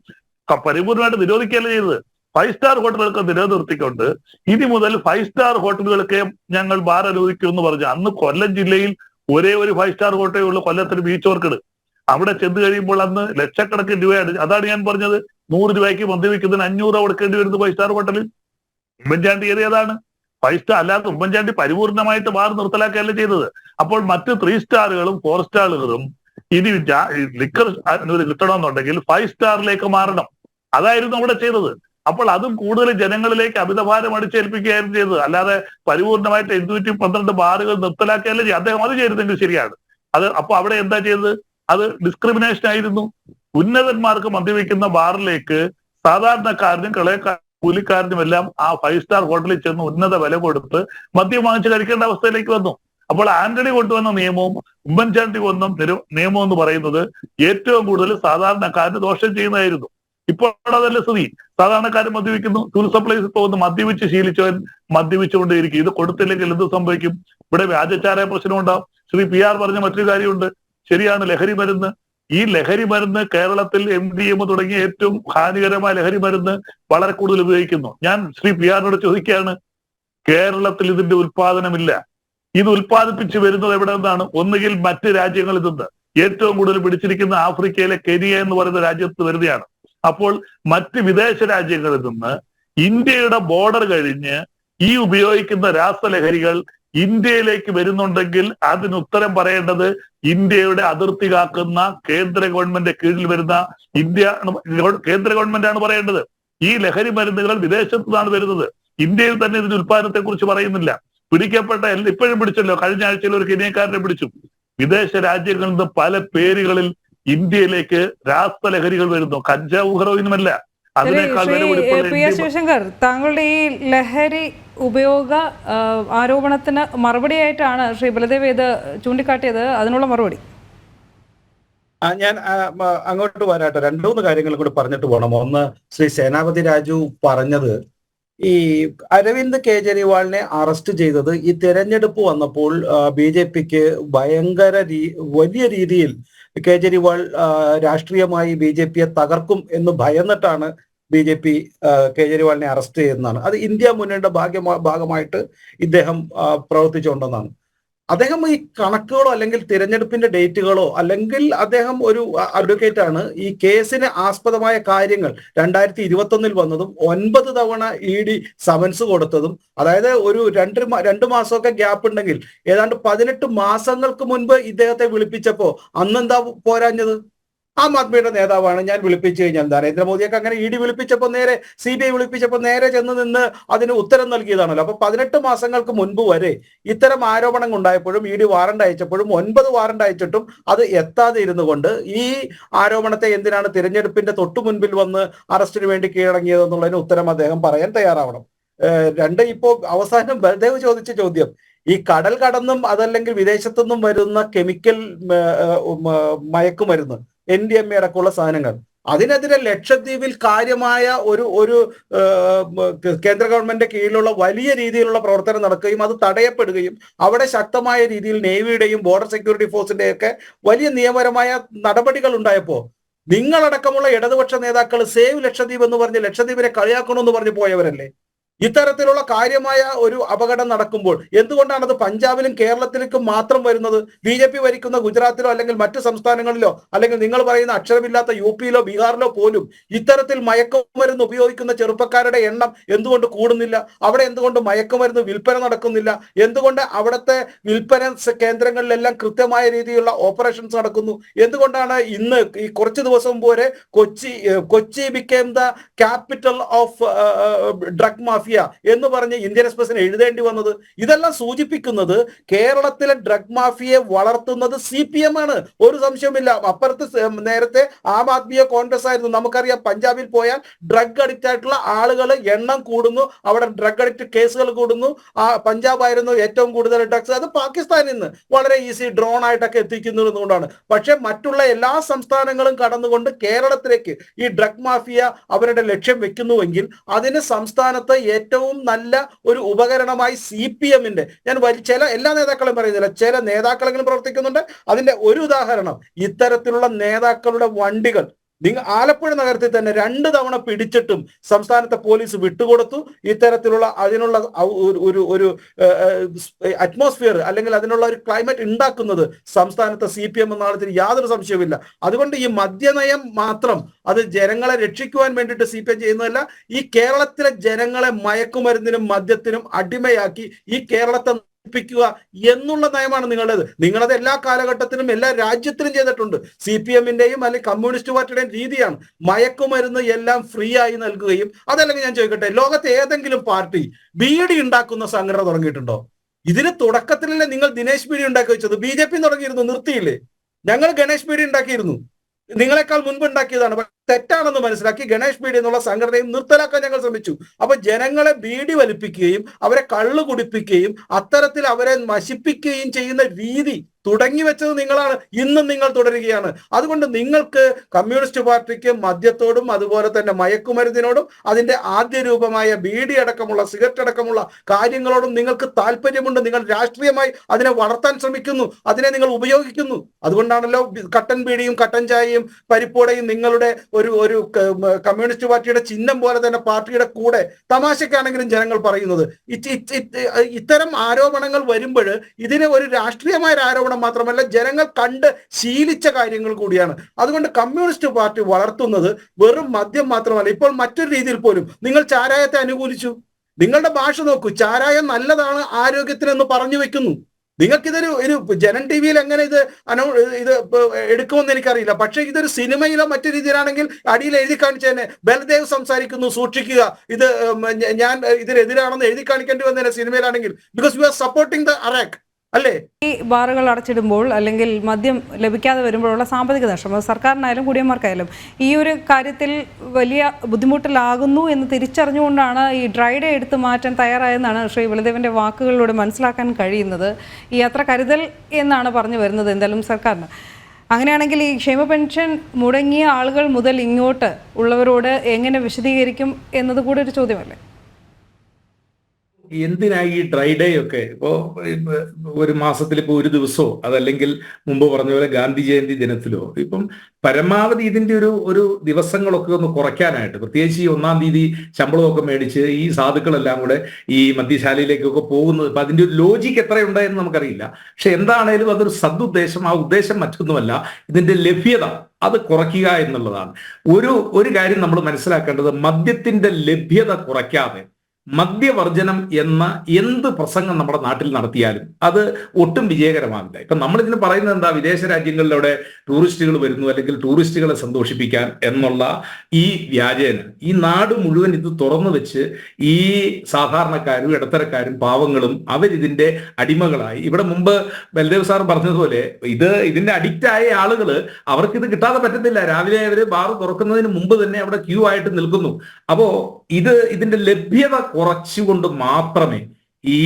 Speaker 4: പരിപൂർണമായിട്ട് നിരോധിക്കുകയല്ല ചെയ്തത്? ഫൈവ് സ്റ്റാർ ഹോട്ടലുകൾക്ക് നിലനിർത്തിക്കൊണ്ട് ഇനി മുതൽ ഫൈവ് സ്റ്റാർ ഹോട്ടലുകൾക്ക് ഞങ്ങൾ ബാർ അനുവദിക്കും എന്ന് പറഞ്ഞു അന്ന് കൊല്ലം ജില്ലയിൽ ഒരേ ഒരു ഫൈവ് സ്റ്റാർ ഹോട്ടലേ ഉള്ളൂ. കൊല്ലത്തിന് ബീച്ച് ഓർക്കിഡ് അവിടെ ചെന്ന് കഴിയുമ്പോൾ അന്ന് ലക്ഷക്കണക്കിന് രൂപയാണ് അതാണ് ഞാൻ പറഞ്ഞത്. നൂറ് രൂപയ്ക്ക് മദ്യപിക്കുന്നതിന് അഞ്ഞൂറ് രൂപ കൊടുക്കേണ്ടി വരുന്നത് ഫൈവ് സ്റ്റാർ ഹോട്ടലിൽ ഉമ്മൻചാണ്ടി ഏതാണ്? ഫൈവ് സ്റ്റാർ അല്ലാതെ ഉമ്മൻചാണ്ടി പരിപൂർണമായിട്ട് ബാർ നിർത്തലാക്കുകയല്ല ചെയ്തത്. അപ്പോൾ മറ്റ് ത്രീ സ്റ്റാറുകളും ഫോർ സ്റ്റാറുകളും ഇനി ലിക്കർ കിട്ടണമെന്നുണ്ടെങ്കിൽ ഫൈവ് സ്റ്റാറിലേക്ക് മാറണം. അതായിരുന്നു അവിടെ ചെയ്തത്. അപ്പോൾ അതും കൂടുതൽ ജനങ്ങളിലേക്ക് അമിതഭാരം അടിച്ചേൽപ്പിക്കുകയായിരുന്നു ചെയ്തത്. അല്ലാതെ പരിപൂർണമായിട്ട് എഴുന്നൂറ്റി പന്ത്രണ്ട് ബാറുകൾ നിർത്തലാക്കുകയല്ല ചെയ്യും അദ്ദേഹം അത് ചെയ്തിരുന്നെങ്കിൽ ശരിയാണ്. അത് അപ്പൊ അവിടെ എന്താ ചെയ്തത്? അത് ഡിസ്ക്രിമിനേഷൻ ആയിരുന്നു. ഉന്നതന്മാർക്ക് മദ്യപിക്കുന്ന ബാറിലേക്ക് സാധാരണക്കാരനും കളയക്കാരനും കൂലിക്കാരനും എല്ലാം ആ ഫൈവ് സ്റ്റാർ ഹോട്ടലിൽ ചെന്ന് ഉന്നത വില കൊടുത്ത് മദ്യം വാങ്ങിച്ച് കഴിക്കേണ്ട അവസ്ഥയിലേക്ക് വന്നു. അപ്പോൾ ആന്റണി കൊണ്ടുവന്ന നിയമവും ഉമ്മൻചാണ്ടി കൊണ്ടുവന്ന നിയമം എന്ന് പറയുന്നത് ഏറ്റവും കൂടുതൽ സാധാരണക്കാരന് ദോഷം ചെയ്യുന്നതായിരുന്നു. ഇപ്പോൾ അതല്ല സ്ഥിതി. സാധാരണക്കാരൻ മദ്യപിക്കുന്നു ടൂറിസം പ്ലേസിൽ പോകുന്നു മദ്യപിച്ച് ശീലിച്ചവൻ മദ്യപിച്ചുകൊണ്ടേയിരിക്കും ഇത് കൊടുത്തില്ലെങ്കിൽ എന്ത് സംഭവിക്കും? ഇവിടെ വ്യാജചാര പ്രശ്നം ഉണ്ടാവും ശ്രീ പി ആർ പറഞ്ഞ മറ്റൊരു കാര്യമുണ്ട്. ശരിയാണ് ലഹരി മരുന്ന്. ഈ ലഹരി മരുന്ന് കേരളത്തിൽ എം ഡി എം തുടങ്ങിയ ഏറ്റവും ഹാനികരമായ ലഹരി മരുന്ന് വളരെ കൂടുതൽ ഉപയോഗിക്കുന്നു. ഞാൻ ശ്രീ പി ആറിനോട് ചോദിക്കുകയാണ് കേരളത്തിൽ ഇതിന്റെ ഉത്പാദനമില്ല ഇത് ഉത്പാദിപ്പിച്ചു വരുന്നത് എവിടെ നിന്നാണ്? ഒന്നുകിൽ മറ്റ് രാജ്യങ്ങളിൽ നിന്ന്. ഏറ്റവും കൂടുതൽ പിടിച്ചിരിക്കുന്ന ആഫ്രിക്കയിലെ കെനിയ എന്ന് പറയുന്ന രാജ്യത്ത് വരുന്നതാണ് അപ്പോൾ മറ്റ് വിദേശ രാജ്യങ്ങളിൽ നിന്ന് ഇന്ത്യയുടെ ബോർഡർ കഴിഞ്ഞ് ഈ ഉപയോഗിക്കുന്ന രാസലഹരികൾ ഇന്ത്യയിലേക്ക് വരുന്നുണ്ടെങ്കിൽ അതിന് ഉത്തരം പറയേണ്ടത് ഇന്ത്യയുടെ അതിർത്തി കാക്കുന്ന കേന്ദ്ര ഗവൺമെന്റ് കീഴിൽ വരുന്ന ഇന്ത്യ കേന്ദ്ര ഗവൺമെന്റ് ആണ് പറയേണ്ടത്. ഈ ലഹരി മരുന്നുകൾ വിദേശത്തു നിന്നാണ് വരുന്നത്. ഇന്ത്യയിൽ തന്നെ ഇതിന്റെ ഉത്പാദനത്തെ കുറിച്ച് പറയുന്നില്ല. പിടിക്കപ്പെട്ട എല്ലാ- ഇപ്പോഴും പിടിച്ചല്ലോ. കഴിഞ്ഞ ആഴ്ചയിൽ ഒരു കിനിയക്കാരനെ പിടിച്ചു. വിദേശ രാജ്യങ്ങളിൽ നിന്ന് പല പേരുകളിൽ ഇന്ത്യയിലേക്ക് രാസലഹരികൾ വരുന്നു. കഞ്ചാവ് ഹെറോയിനുമല്ല
Speaker 1: ശരി,
Speaker 4: അതിനേക്കാൾ വില
Speaker 1: ശിവശങ്കർ താങ്കളുടെ ഈ ലഹരി ഉപയോഗ ആരോപണത്തിന് മറുപടിയായിട്ടാണ് ശ്രീ ബലദേവ് ഇത് ചൂണ്ടിക്കാട്ടിയത്. അതിനുള്ള മറുപടി.
Speaker 3: ഞാൻ അങ്ങോട്ട് വരാട്ടെ. രണ്ടു മൂന്ന് കാര്യങ്ങൾ കൂടി പറഞ്ഞിട്ട് പോകണം ഒന്ന് ശ്രീ സേനാപതി രാജു പറഞ്ഞത് ഈ അരവിന്ദ് കേജ്രിവാളിനെ അറസ്റ്റ് ചെയ്തത് ഈ തെരഞ്ഞെടുപ്പ് വന്നപ്പോൾ ബി ജെ പിക്ക് ഭയങ്കര രീ- വലിയ രീതിയിൽ കേജ്രിവാൾ രാഷ്ട്രീയമായി ബി ജെ പിയെ തകർക്കും എന്ന് ഭയന്നിട്ടാണ് ബി ജെ പി കേജ്രിവാളിനെ അറസ്റ്റ് ചെയ്യുന്നതാണ്. അത് ഇന്ത്യ മുന്നണിയുടെ ഭാഗ്യ ഭാഗമായിട്ട് ഇദ്ദേഹം പ്രവർത്തിച്ചുകൊണ്ടെന്നാണ്. അദ്ദേഹം ഈ കണക്കുകളോ അല്ലെങ്കിൽ തിരഞ്ഞെടുപ്പിന്റെ ഡേറ്റുകളോ അല്ലെങ്കിൽ അദ്ദേഹം ഒരു അഡ്വക്കേറ്റ് ആണ് ഈ കേസിന് ആസ്പദമായ കാര്യങ്ങൾ രണ്ടായിരത്തി ഇരുപത്തൊന്നിൽ വന്നതും ഒൻപത് തവണ ഇ ഡി സമൻസ് കൊടുത്തതും അതായത് ഒരു രണ്ട് രണ്ട് മാസമൊക്കെ ഗ്യാപ്പ് ഉണ്ടെങ്കിൽ ഏതാണ്ട് പതിനെട്ട് മാസങ്ങൾക്ക് മുൻപ് ഇദ്ദേഹത്തെ വിളിപ്പിച്ചപ്പോ അന്നെന്താ പോരാഞ്ഞത്? ആം ആദ്മിയുടെ നേതാവാണ്. ഞാൻ വിളിപ്പിച്ചു കഴിഞ്ഞാൽ നരേന്ദ്രമോദിയൊക്കെ അങ്ങനെ ഇ ഡി വിളിപ്പിച്ചപ്പോൾ നേരെ സി ബി ഐ വിളിപ്പിച്ചപ്പോൾ നേരെ ചെന്ന് നിന്ന് അതിന് ഉത്തരം നൽകിയതാണല്ലോ. അപ്പൊ പതിനെട്ട് മാസങ്ങൾക്ക് മുൻപ് വരെ ഇത്തരം ആരോപണങ്ങൾ ഉണ്ടായപ്പോഴും ഇ ഡി വാറണ്ട് അയച്ചപ്പോഴും ഒൻപത് വാറണ്ട് അയച്ചിട്ടും അത് എത്താതെ ഇരുന്നു കൊണ്ട് ഈ ആരോപണത്തെ എന്തിനാണ് തിരഞ്ഞെടുപ്പിന്റെ തൊട്ടു മുൻപിൽ വന്ന് അറസ്റ്റിന് വേണ്ടി കീഴടങ്ങിയതെന്നുള്ളതിന് ഉത്തരം അദ്ദേഹം പറയാൻ തയ്യാറാവണം. രണ്ട് ഇപ്പോ അവസാനം ബൽദേവ് ചോദിച്ച ചോദ്യം ഈ കടൽ കടന്നും അതല്ലെങ്കിൽ വിദേശത്തുനിന്നും വരുന്ന കെമിക്കൽ മയക്കുമരുന്ന് എൻ ഡി എം അടക്കമുള്ള സാധനങ്ങൾ. അതിനെതിരെ ലക്ഷദ്വീപിൽ കാര്യമായ ഒരു ഒരു കേന്ദ്ര ഗവൺമെന്റിന്റെ കീഴിലുള്ള വലിയ രീതിയിലുള്ള പ്രവർത്തനം നടക്കുകയും അത് തടയപ്പെടുകയും അവിടെ ശക്തമായ രീതിയിൽ നേവിയുടെയും ബോർഡർ സെക്യൂരിറ്റി ഫോഴ്സിന്റെയും ഒക്കെ വലിയ നിയമപരമായ നടപടികൾ ഉണ്ടായപ്പോ നിങ്ങളടക്കമുള്ള ഇടതുപക്ഷ നേതാക്കൾ സേവ് ലക്ഷദ്വീപ് എന്ന് പറഞ്ഞ് ലക്ഷദ്വീപിനെ കളിയാക്കണമെന്ന് പറഞ്ഞ് പോയവരല്ലേ? ഇത്തരത്തിലുള്ള കാര്യമായ ഒരു അപകടം നടക്കുമ്പോൾ എന്തുകൊണ്ടാണ് അത് പഞ്ചാബിലും കേരളത്തിലേക്കും മാത്രം വരുന്നത്? ബി ജെ പി ഭരിക്കുന്ന ഗുജറാത്തിലോ അല്ലെങ്കിൽ മറ്റു സംസ്ഥാനങ്ങളിലോ? അല്ലെങ്കിൽ നിങ്ങൾ പറയുന്ന അക്ഷരമില്ലാത്ത യു പിയിലോ ബീഹാറിലോ പോലും ഇത്തരത്തിൽ മയക്കുമരുന്ന് ഉപയോഗിക്കുന്ന ചെറുപ്പക്കാരുടെ എണ്ണം എന്തുകൊണ്ട് കൂടുന്നില്ല? അവിടെ എന്തുകൊണ്ട് മയക്കുമരുന്ന് വിൽപ്പന നടക്കുന്നില്ല? എന്തുകൊണ്ട് അവിടുത്തെ വിൽപ്പന കേന്ദ്രങ്ങളിലെല്ലാം കൃത്യമായ രീതിയിലുള്ള ഓപ്പറേഷൻസ് നടക്കുന്നു? എന്തുകൊണ്ടാണ് ഇന്ന് ഈ കുറച്ച് ദിവസം വരെ Kochi Kochi became the capital of drug mafia എന്ന് പറഞ്ഞ് ഇന്ത്യൻ എക്സ്പ്രസിന് എഴുതേണ്ടി വന്നത്. ഇതെല്ലാം സൂചിപ്പിക്കുന്നത് കേരളത്തിലെ ഡ്രഗ് മാഫിയെ വളർത്തുന്നത് സി പി എം ആണ്. ഒരു സംശയമില്ല അപ്പുറത്ത് നേരത്തെ ആം ആദ്മിയോ കോൺഗ്രസ് ആയിരുന്നു. നമുക്കറിയാം പഞ്ചാബിൽ പോയാൽ ഡ്രഗ് അഡിക്റ്റ് ആയിട്ടുള്ള ആളുകൾ എണ്ണം കൂടുന്നു. അവിടെ ഡ്രഗ് അഡിക്റ്റ് കേസുകൾ കൂടുന്നു. ആ പഞ്ചാബ് ആയിരുന്നു ഏറ്റവും കൂടുതൽ ഡ്രഗ്സ്. അത് പാകിസ്ഥാനിൽ നിന്ന് വളരെ ഈസി ഡ്രോൺ ആയിട്ടൊക്കെ എത്തിക്കുന്നു എന്നുകൊണ്ടാണ് പക്ഷെ മറ്റുള്ള എല്ലാ സംസ്ഥാനങ്ങളും കടന്നുകൊണ്ട് കേരളത്തിലേക്ക് ഈ ഡ്രഗ് മാഫിയ അവരുടെ ലക്ഷ്യം വെക്കുന്നുവെങ്കിൽ അതിന് സംസ്ഥാനത്ത് ഏറ്റവും നല്ല ഒരു ഉപകരണമായി സി പി എമ്മിന്റെ ഞാൻ ചില എല്ലാ നേതാക്കളും പറയുന്നില്ല. ചില നേതാക്കളെങ്കിലും പ്രവർത്തിക്കുന്നുണ്ട്? അതിന്റെ ഒരു ഉദാഹരണം ഇത്തരത്തിലുള്ള നേതാക്കളുടെ വണ്ടികൾ. നിങ്ങൾ ആലപ്പുഴ നഗരത്തിൽ തന്നെ രണ്ട് തവണ പിടിച്ചിട്ടും സംസ്ഥാനത്തെ പോലീസ് വിട്ടുകൊടുത്തു. ഇത്തരത്തിലുള്ള അതിനുള്ള ഒരു- ഒരു അറ്റ്മോസ്ഫിയർ അല്ലെങ്കിൽ അതിനുള്ള ഒരു ക്ലൈമറ്റ് ഉണ്ടാക്കുന്നത് സംസ്ഥാനത്തെ സി പി എം എന്നാളത്തിന് യാതൊരു സംശയവുമില്ല. അതുകൊണ്ട് ഈ മദ്യനയം മാത്രം അത് ജനങ്ങളെ രക്ഷിക്കുവാൻ വേണ്ടിയിട്ട് സി പി എം ചെയ്യുന്നതല്ല ഈ കേരളത്തിലെ ജനങ്ങളെ മയക്കുമരുന്നിനും മദ്യത്തിനും അടിമയാക്കി ഈ കേരളത്തെ പ്പിക്കുക എന്നുള്ള നയമാണ് നിങ്ങളുടേത്. നിങ്ങളത് എല്ലാ കാലഘട്ടത്തിലും എല്ലാ രാജ്യത്തിലും ചെയ്തിട്ടുണ്ട്. സി പി എമ്മിന്റെയും അല്ലെങ്കിൽ കമ്മ്യൂണിസ്റ്റ് പാർട്ടിയുടെയും രീതിയാണ്. മയക്കുമരുന്ന് എല്ലാം ഫ്രീ ആയി നൽകുകയും അതല്ലെങ്കിൽ ഞാൻ ചോദിക്കട്ടെ ലോകത്തെ ഏതെങ്കിലും പാർട്ടി ബീഡി ഉണ്ടാക്കുന്ന സംഘടന തുടങ്ങിയിട്ടുണ്ടോ? ഇതിന് തുടക്കത്തിലല്ലേ നിങ്ങൾ ദിനേശ് ബീഡി ഉണ്ടാക്കി വെച്ചത്? ബി ജെ പി തുടങ്ങിയിരുന്നു നിർത്തിയില്ലേ? ഞങ്ങൾ ഗണേഷ് ബീഡി ഉണ്ടാക്കിയിരുന്നു. നിങ്ങളെക്കാൾ മുൻപ് ഉണ്ടാക്കിയതാണ്. തെറ്റാണെന്ന് മനസ്സിലാക്കി ഗണേഷ് ബീഡി എന്നുള്ള സംഘടനയും നിർത്തലാക്കാൻ ഞങ്ങൾ ശ്രമിച്ചു. അപ്പൊ ജനങ്ങളെ ബീഡി വലിപ്പിക്കുകയും അവരെ കള്ളു കുടിപ്പിക്കുകയും അത്തരത്തിൽ അവരെ നശിപ്പിക്കുകയും ചെയ്യുന്ന രീതി തുടങ്ങി വെച്ചത് നിങ്ങളാണ്. ഇന്നും നിങ്ങൾ തുടരുകയാണ്. അതുകൊണ്ട് നിങ്ങൾക്ക് കമ്മ്യൂണിസ്റ്റ് പാർട്ടിക്ക് മദ്യത്തോടും അതുപോലെ തന്നെ മയക്കുമരുന്നിനോടും അതിന്റെ ആദ്യ രൂപമായ ബീഡി അടക്കമുള്ള സിഗരറ്റ് അടക്കമുള്ള കാര്യങ്ങളോടും നിങ്ങൾക്ക് താല്പര്യമുണ്ട്. നിങ്ങൾ രാഷ്ട്രീയമായി അതിനെ വളർത്താൻ ശ്രമിക്കുന്നു. അതിനെ നിങ്ങൾ ഉപയോഗിക്കുന്നു. അതുകൊണ്ടാണല്ലോ കട്ടൻ ബീഡിയും കട്ടൻ ചായയും പരിപ്പോടയും നിങ്ങളുടെ ഒരു ഒരു കമ്മ്യൂണിസ്റ്റ് പാർട്ടിയുടെ ചിഹ്നം പോലെ തന്നെ പാർട്ടിയുടെ കൂടെ തമാശക്കാണെങ്കിലും ജനങ്ങൾ പറയുന്നത്. ഇത് ഇത് ഇത് ഇത്തരം ആരോപണങ്ങൾ വരുമ്പോൾ ഇതിനെ ഒരു രാഷ്ട്രീയമായ ആരോപണം മാത്രമല്ല ജനങ്ങൾ കണ്ട് ശീലിച്ച കാര്യങ്ങൾ കൂടിയാണ്. അതുകൊണ്ട് കമ്മ്യൂണിസ്റ്റ് പാർട്ടി വളർത്തുന്നത് വെറും മദ്യം മാത്രമല്ല. ഇപ്പോൾ മറ്റൊരു രീതിയിൽ പോലും നിങ്ങൾ ചാരായത്തെ അനുകൂലിച്ചു. നിങ്ങളുടെ ഭാഷ നോക്കൂ. ചാരായം നല്ലതാണ് ആരോഗ്യത്തിനെന്ന് പറഞ്ഞു വെക്കുന്നു. നിങ്ങൾക്കിതൊരു ഒരു ജനൻ ടി വിയിൽ എങ്ങനെ ഇത് അനൗ ഇത് എടുക്കുമെന്ന് എനിക്കറിയില്ല. പക്ഷെ ഇതൊരു സിനിമയിലോ മറ്റു രീതിയിലാണെങ്കിൽ അടിയിൽ എഴുതി കാണിച്ചു തന്നെ ബൽദേവ് സംസാരിക്കുന്നു സൂക്ഷിക്കുക. ഇത് ഞാൻ ഇതിനെതിരാണെന്ന് എഴുതി കാണിക്കേണ്ടി വന്നതിനെ സിനിമയിലാണെങ്കിൽ. Because you are supporting the arrack അല്ലേ?
Speaker 1: ഈ ബാറുകൾ അടച്ചിടുമ്പോൾ അല്ലെങ്കിൽ മദ്യം ലഭിക്കാതെ വരുമ്പോഴുള്ള സാമ്പത്തിക നഷ്ടം അത് സർക്കാരിനായാലും കുടിയന്മാർക്കായാലും ഈ ഒരു കാര്യത്തിൽ വലിയ ബുദ്ധിമുട്ടിലാകുന്നു എന്ന് തിരിച്ചറിഞ്ഞുകൊണ്ടാണ് ഈ ഡ്രൈ ഡേ എടുത്ത് മാറ്റാൻ തയ്യാറായെന്നാണ് ശ്രീ വിളദേവന്റെ വാക്കുകളിലൂടെ മനസ്സിലാക്കാൻ കഴിയുന്നത്. ഈ അത്ര കരുതൽ എന്നാണ് പറഞ്ഞു വരുന്നത് എന്തായാലും സർക്കാരിന്. അങ്ങനെയാണെങ്കിൽ ഈ ക്ഷേമ പെൻഷൻ മുടങ്ങിയ ആളുകൾ മുതൽ ഇങ്ങോട്ട് ഉള്ളവരോട് എങ്ങനെ വിശദീകരിക്കും എന്നത് കൂടെ ഒരു ചോദ്യമല്ലേ?
Speaker 2: എന്തിനാ ഈ ഡ്രൈ ഡേ ഒക്കെ? ഇപ്പോ ഒരു മാസത്തിൽ ഇപ്പോ ഒരു ദിവസമോ അതല്ലെങ്കിൽ മുമ്പ് പറഞ്ഞ പോലെ ഗാന്ധി ജയന്തി ദിനത്തിലോ? ഇപ്പം പരമാവധി ഇതിന്റെ ഒരു ഒരു ദിവസങ്ങളൊക്കെ ഒന്ന് കുറയ്ക്കാനായിട്ട് പ്രത്യേകിച്ച് ഈ ഒന്നാം തീയതി ശമ്പളമൊക്കെ മേടിച്ച് ഈ സാധുക്കളെല്ലാം കൂടെ ഈ മദ്യശാലയിലേക്കൊക്കെ പോകുന്നത് ഇപ്പൊ അതിന്റെ ഒരു ലോജിക്ക് എത്രയുണ്ട് എന്ന് നമുക്കറിയില്ല. പക്ഷെ എന്താണേലും അതൊരു സദുദ്ദേശം ആ ഉദ്ദേശം മറ്റൊന്നുമല്ല ഇതിന്റെ ലഭ്യത അത് കുറയ്ക്കുക എന്നുള്ളതാണ്. ഒരു ഒരു കാര്യം നമ്മൾ മനസ്സിലാക്കേണ്ടത് മദ്യത്തിന്റെ ലഭ്യത കുറയ്ക്കാതെ മദ്യവർജനം എന്ന എന്ത് പ്രസംഗം നമ്മുടെ നാട്ടിൽ നടത്തിയാലും അത് ഒട്ടും വിജയകരമാവില്ല. ഇപ്പൊ നമ്മളിതിന് പറയുന്നത് എന്താ? വിദേശ രാജ്യങ്ങളിലൂടെ ടൂറിസ്റ്റുകൾ വരുന്നു അല്ലെങ്കിൽ ടൂറിസ്റ്റുകളെ സന്തോഷിപ്പിക്കാൻ എന്നുള്ള ഈ വ്യാജേന ഈ നാട് മുഴുവൻ ഇത് തുറന്നു വെച്ച് ഈ സാധാരണക്കാരും ഇടത്തരക്കാരും പാവങ്ങളും അവരിതിന്റെ അടിമകളായി. ഇവിടെ മുമ്പ് ബൽദേവ് സാർ പറഞ്ഞതുപോലെ ഇത് ഇതിന്റെ അഡിക്റ്റ് ആയ ആളുകൾ ഇത് കിട്ടാതെ പറ്റത്തില്ല. രാവിലെ അവർ ബാർ തുറക്കുന്നതിന് മുമ്പ് തന്നെ അവിടെ ക്യൂ ആയിട്ട് നിൽക്കുന്നു. അപ്പോ ഇത് ഇതിന്റെ ലഭ്യത കുറച്ചുകൊണ്ട് മാത്രമേ ഈ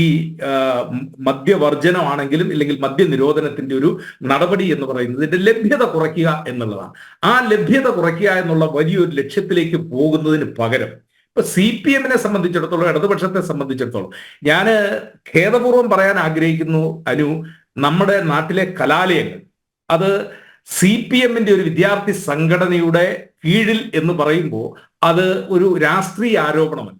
Speaker 2: മദ്യവർജനമാണെങ്കിലും ഇല്ലെങ്കിൽ മദ്യനിരോധനത്തിന്റെ ഒരു നടപടി എന്ന് പറയുന്നത് ഇതിന്റെ ലഭ്യത കുറയ്ക്കുക എന്നുള്ളതാണ്. ആ ലഭ്യത കുറയ്ക്കുക എന്നുള്ള വലിയൊരു ലക്ഷ്യത്തിലേക്ക് പോകുന്നതിന് പകരം ഇപ്പൊ സി പി എമ്മിനെ സംബന്ധിച്ചിടത്തോളം ഇടതുപക്ഷത്തെ സംബന്ധിച്ചിടത്തോളം ഞാൻ ഖേദപൂർവം പറയാൻ ആഗ്രഹിക്കുന്നു അനു നമ്മുടെ നാട്ടിലെ കലാലയങ്ങൾ. അത് സി പി എമ്മിന്റെ ഒരു വിദ്യാർത്ഥി സംഘടനയുടെ കീഴിൽ എന്ന് പറയുമ്പോൾ അത് ഒരു രാഷ്ട്രീയ ആരോപണമല്ല.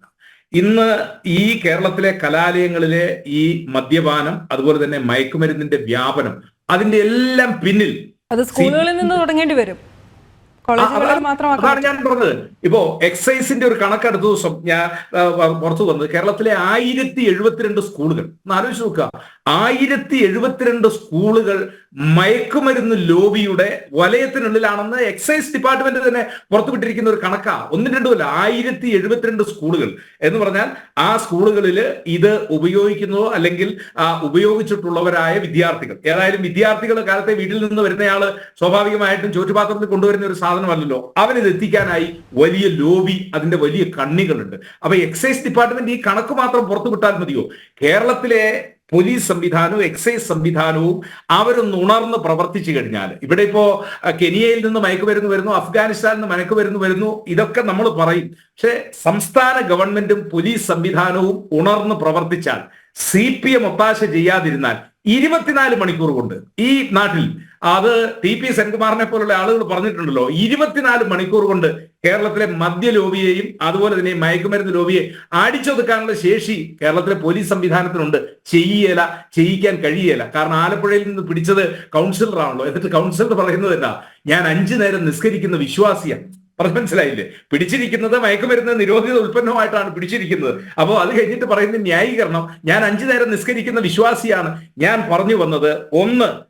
Speaker 2: ഇന്ന് ഈ കേരളത്തിലെ കലാലയങ്ങളിലെ ഈ മദ്യപാനം അതുപോലെ തന്നെ മയക്കുമരുന്നിന്റെ വ്യാപനം അതിന്റെ എല്ലാം പിന്നിൽ
Speaker 1: അത് സ്കൂളുകളിൽ നിന്ന് തുടങ്ങേണ്ടി വരും.
Speaker 2: അതാണ് ഞാൻ പറഞ്ഞത്. ഇപ്പോ എക്സൈസിന്റെ ഒരു കണക്ക് അടുത്ത ദിവസം ഞാൻ പുറത്തു വന്നത് കേരളത്തിലെ ആയിരത്തി എഴുപത്തിരണ്ട് സ്കൂളുകൾ. ഒന്ന് ആലോചിച്ച് നോക്കുക. ആയിരത്തി എഴുപത്തിരണ്ട് സ്കൂളുകൾ മയക്കുമരുന്ന് ലോബിയുടെ വലയത്തിനുള്ളിലാണെന്ന് എക്സൈസ് ഡിപ്പാർട്ട്മെന്റ് തന്നെ പുറത്തുവിട്ടിരിക്കുന്ന ഒരു കണക്കാ. ഒന്നും രണ്ടുമല്ല ആയിരത്തി എഴുപത്തിരണ്ട് സ്കൂളുകൾ. എന്ന് പറഞ്ഞാൽ ആ സ്കൂളുകളിൽ ഇത് ഉപയോഗിക്കുന്നതോ അല്ലെങ്കിൽ ആ, ഉപയോഗിച്ചിട്ടുള്ളവരായ വിദ്യാർത്ഥികൾ. ഏതായാലും വിദ്യാർത്ഥികൾ കാലത്തെ വീട്ടിൽ നിന്ന് വരുന്നയാൾ സ്വാഭാവികമായിട്ടും ചോറ്റുപാത്രത്തിൽ കൊണ്ടുവരുന്ന ഒരു സാധനമല്ലല്ലോ അവനിത് എത്തിക്കാനായി വലിയ ലോബി അതിന്റെ വലിയ കണ്ണികളുണ്ട്. അപ്പൊ എക്സൈസ് ഡിപ്പാർട്ട്മെന്റ് ഈ കണക്ക് മാത്രം പുറത്തു വിട്ടാൽ മതിയോ? കേരളത്തിലെ പോലീസ് സംവിധാനവും എക്സൈസ് സംവിധാനവും അവരൊന്ന് ഉണർന്ന് പ്രവർത്തിച്ചു കഴിഞ്ഞാൽ ഇവിടെ ഇപ്പോ കെനിയയിൽ നിന്ന് മയക്കുമരുന്ന് വരുന്നു അഫ്ഗാനിസ്ഥാനിൽ നിന്ന് മയക്കുമരുന്ന് വരുന്നു ഇതൊക്കെ നമ്മൾ പറയും. പക്ഷെ സംസ്ഥാന ഗവൺമെന്റും പോലീസ് സംവിധാനവും ഉണർന്ന് പ്രവർത്തിച്ചാൽ സി പി എം ഒത്താശ ചെയ്യാതിരുന്നാൽ ഇരുപത്തിനാല് മണിക്കൂർ കൊണ്ട് ഈ നാട്ടിൽ അത് ടി പി സെൻകുമാറിനെ പോലുള്ള ആളുകൾ പറഞ്ഞിട്ടുണ്ടല്ലോ ഇരുപത്തിനാല് മണിക്കൂർ കൊണ്ട് കേരളത്തിലെ മദ്യ ലോബിയെയും അതുപോലെ തന്നെ മയക്കുമരുന്ന് ലോബിയെ അടിച്ചൊതുക്കാനുള്ള ശേഷി കേരളത്തിലെ പോലീസ് സംവിധാനത്തിനുണ്ട്. ചെയ്യേല ചെയ്യിക്കാൻ കഴിയേല. കാരണം ആലപ്പുഴയിൽ നിന്ന് പിടിച്ചത് കൗൺസിലറാണല്ലോ. എന്നിട്ട് കൗൺസിലർ പറയുന്നത് എന്താ ഞാൻ അഞ്ചു നേരം നിസ്കരിക്കുന്ന വിശ്വാസിയാണ്. പറഞ്ഞ മനസ്സിലായില്ലേ? പിടിച്ചിരിക്കുന്നത് മയക്കുമരുന്ന് നിരോധിത ഉൽപ്പന്നമായിട്ടാണ് പിടിച്ചിരിക്കുന്നത്. അപ്പോൾ അത് കഴിഞ്ഞിട്ട് പറയുന്ന ന്യായീകരണം. ഞാൻ അഞ്ചു നേരം നിസ്കരിക്കുന്ന വിശ്വാസിയാണ്. ഞാൻ പറഞ്ഞു വന്നത് ഒന്ന്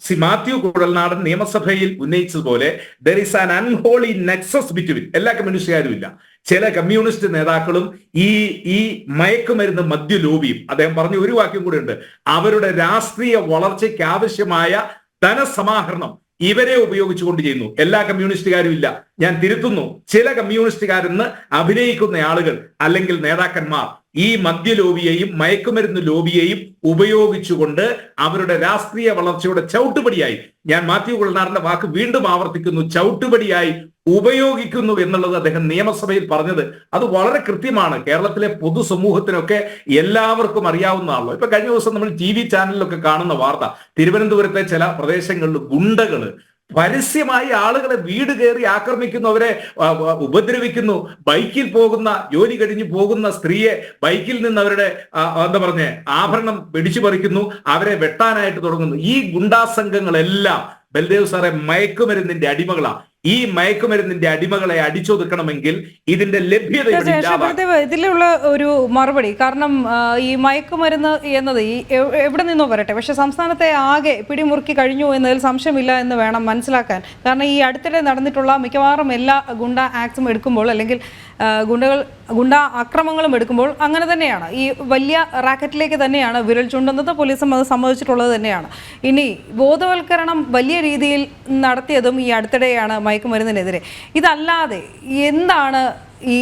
Speaker 2: സി മാത്യു കുഴൽനാടൻ നിയമസഭയിൽ ഉന്നയിച്ചതുപോലെ there is an unholy nexus between എല്ലാ കമ്മ്യൂണിസ്റ്റുകാരും ഇല്ല. ചില കമ്മ്യൂണിസ്റ്റ് നേതാക്കളും ഈ ഈ മയക്കുമരുന്ന് മദ്യലോബിയും അദ്ദേഹം പറഞ്ഞ ഒരു വാക്യം കൂടെ ഉണ്ട് അവരുടെ രാഷ്ട്രീയ വളർച്ചയ്ക്ക് ആവശ്യമായ ധനസമാഹരണം ഇവരെ ഉപയോഗിച്ചുകൊണ്ട് ചെയ്യുന്നു. എല്ലാ കമ്മ്യൂണിസ്റ്റുകാരും ഇല്ല. ഞാൻ തിരുത്തുന്നു. ചില കമ്മ്യൂണിസ്റ്റുകാരെന്ന് അഭിനയിക്കുന്ന ആളുകൾ അല്ലെങ്കിൽ നേതാക്കന്മാർ ഈ മദ്യ ലോബിയെയും മയക്കുമരുന്ന് ലോബിയെയും ഉപയോഗിച്ചുകൊണ്ട് അവരുടെ രാഷ്ട്രീയ വളർച്ചയുടെ ചവിട്ടുപടിയായി. ഞാൻ മാത്യു കുളനാറിന്റെ വാക്ക് വീണ്ടും ആവർത്തിക്കുന്നു. ചവിട്ടുപടിയായി ഉപയോഗിക്കുന്നു എന്നുള്ളത് അദ്ദേഹം നിയമസഭയിൽ പറഞ്ഞത്. അത് വളരെ കൃത്യമാണ്. കേരളത്തിലെ പൊതുസമൂഹത്തിനൊക്കെ എല്ലാവർക്കും അറിയാവുന്നതാണല്ലോ ഇപ്പൊ കഴിഞ്ഞ ദിവസം നമ്മൾ ടി വി ചാനലിലൊക്കെ കാണുന്ന വാർത്ത. തിരുവനന്തപുരത്തെ ചില പ്രദേശങ്ങളിൽ ഗുണ്ടകൾ പരസ്യമായി ആളുകളെ വീട് കയറി ആക്രമിക്കുന്നു അവരെ ആ, ആ, ഉപദ്രവിക്കുന്നു. ബൈക്കിൽ പോകുന്ന ജോലി കഴിഞ്ഞു പോകുന്ന സ്ത്രീയെ ബൈക്കിൽ നിന്ന് അവരുടെ എന്താ പറഞ്ഞ ആഭരണം പിടിച്ചു പറിക്കുന്നു. അവരെ വെട്ടാനായിട്ട് തുടങ്ങുന്നു. ഈ ഗുണ്ടാസംഘങ്ങളെല്ലാം ബൽദേവ് സാറെ മയക്കുമരുന്നിന്റെ അടിമകളാ. ഈ മയക്കുമരുന്നിന്റെ അടിമകളെ അടിച്ചൊതുക്കണമെങ്കിൽ ഇതിന്റെ ലഭ്യത
Speaker 1: ഇതിലുള്ള ഒരു മറുപടി കാരണം ഈ മയക്കുമരുന്ന് എന്നത് ഈ എവിടെ നിന്നോ വരട്ടെ. പക്ഷെ സംസ്ഥാനത്തെ ആകെ പിടിമുറുക്കി കഴിഞ്ഞു എന്നതിൽ സംശയമില്ല എന്ന് വേണം മനസ്സിലാക്കാൻ. കാരണം ഈ അടുത്തിടെ നടന്നിട്ടുള്ള മിക്കവാറും എല്ലാ ഗുണ്ട ആക്ട്സും എടുക്കുമ്പോൾ അല്ലെങ്കിൽ ഗുണ്ടകൾ ഗുണ്ട അക്രമങ്ങളും എടുക്കുമ്പോൾ അങ്ങനെ തന്നെയാണ്. ഈ വലിയ റാക്കറ്റിലേക്ക് തന്നെയാണ് വിരൽ ചൂണ്ടുന്നത്. പോലീസും അത് സമ്മതിച്ചിട്ടുള്ളത് തന്നെയാണ്. ഇനി ബോധവൽക്കരണം വലിയ രീതിയിൽ നടത്തിയതും ഈ അടുത്തിടെയാണ് മയക്കുമരുന്നിനെതിരെ ഇതല്ലാതെ എന്താണ് ഈ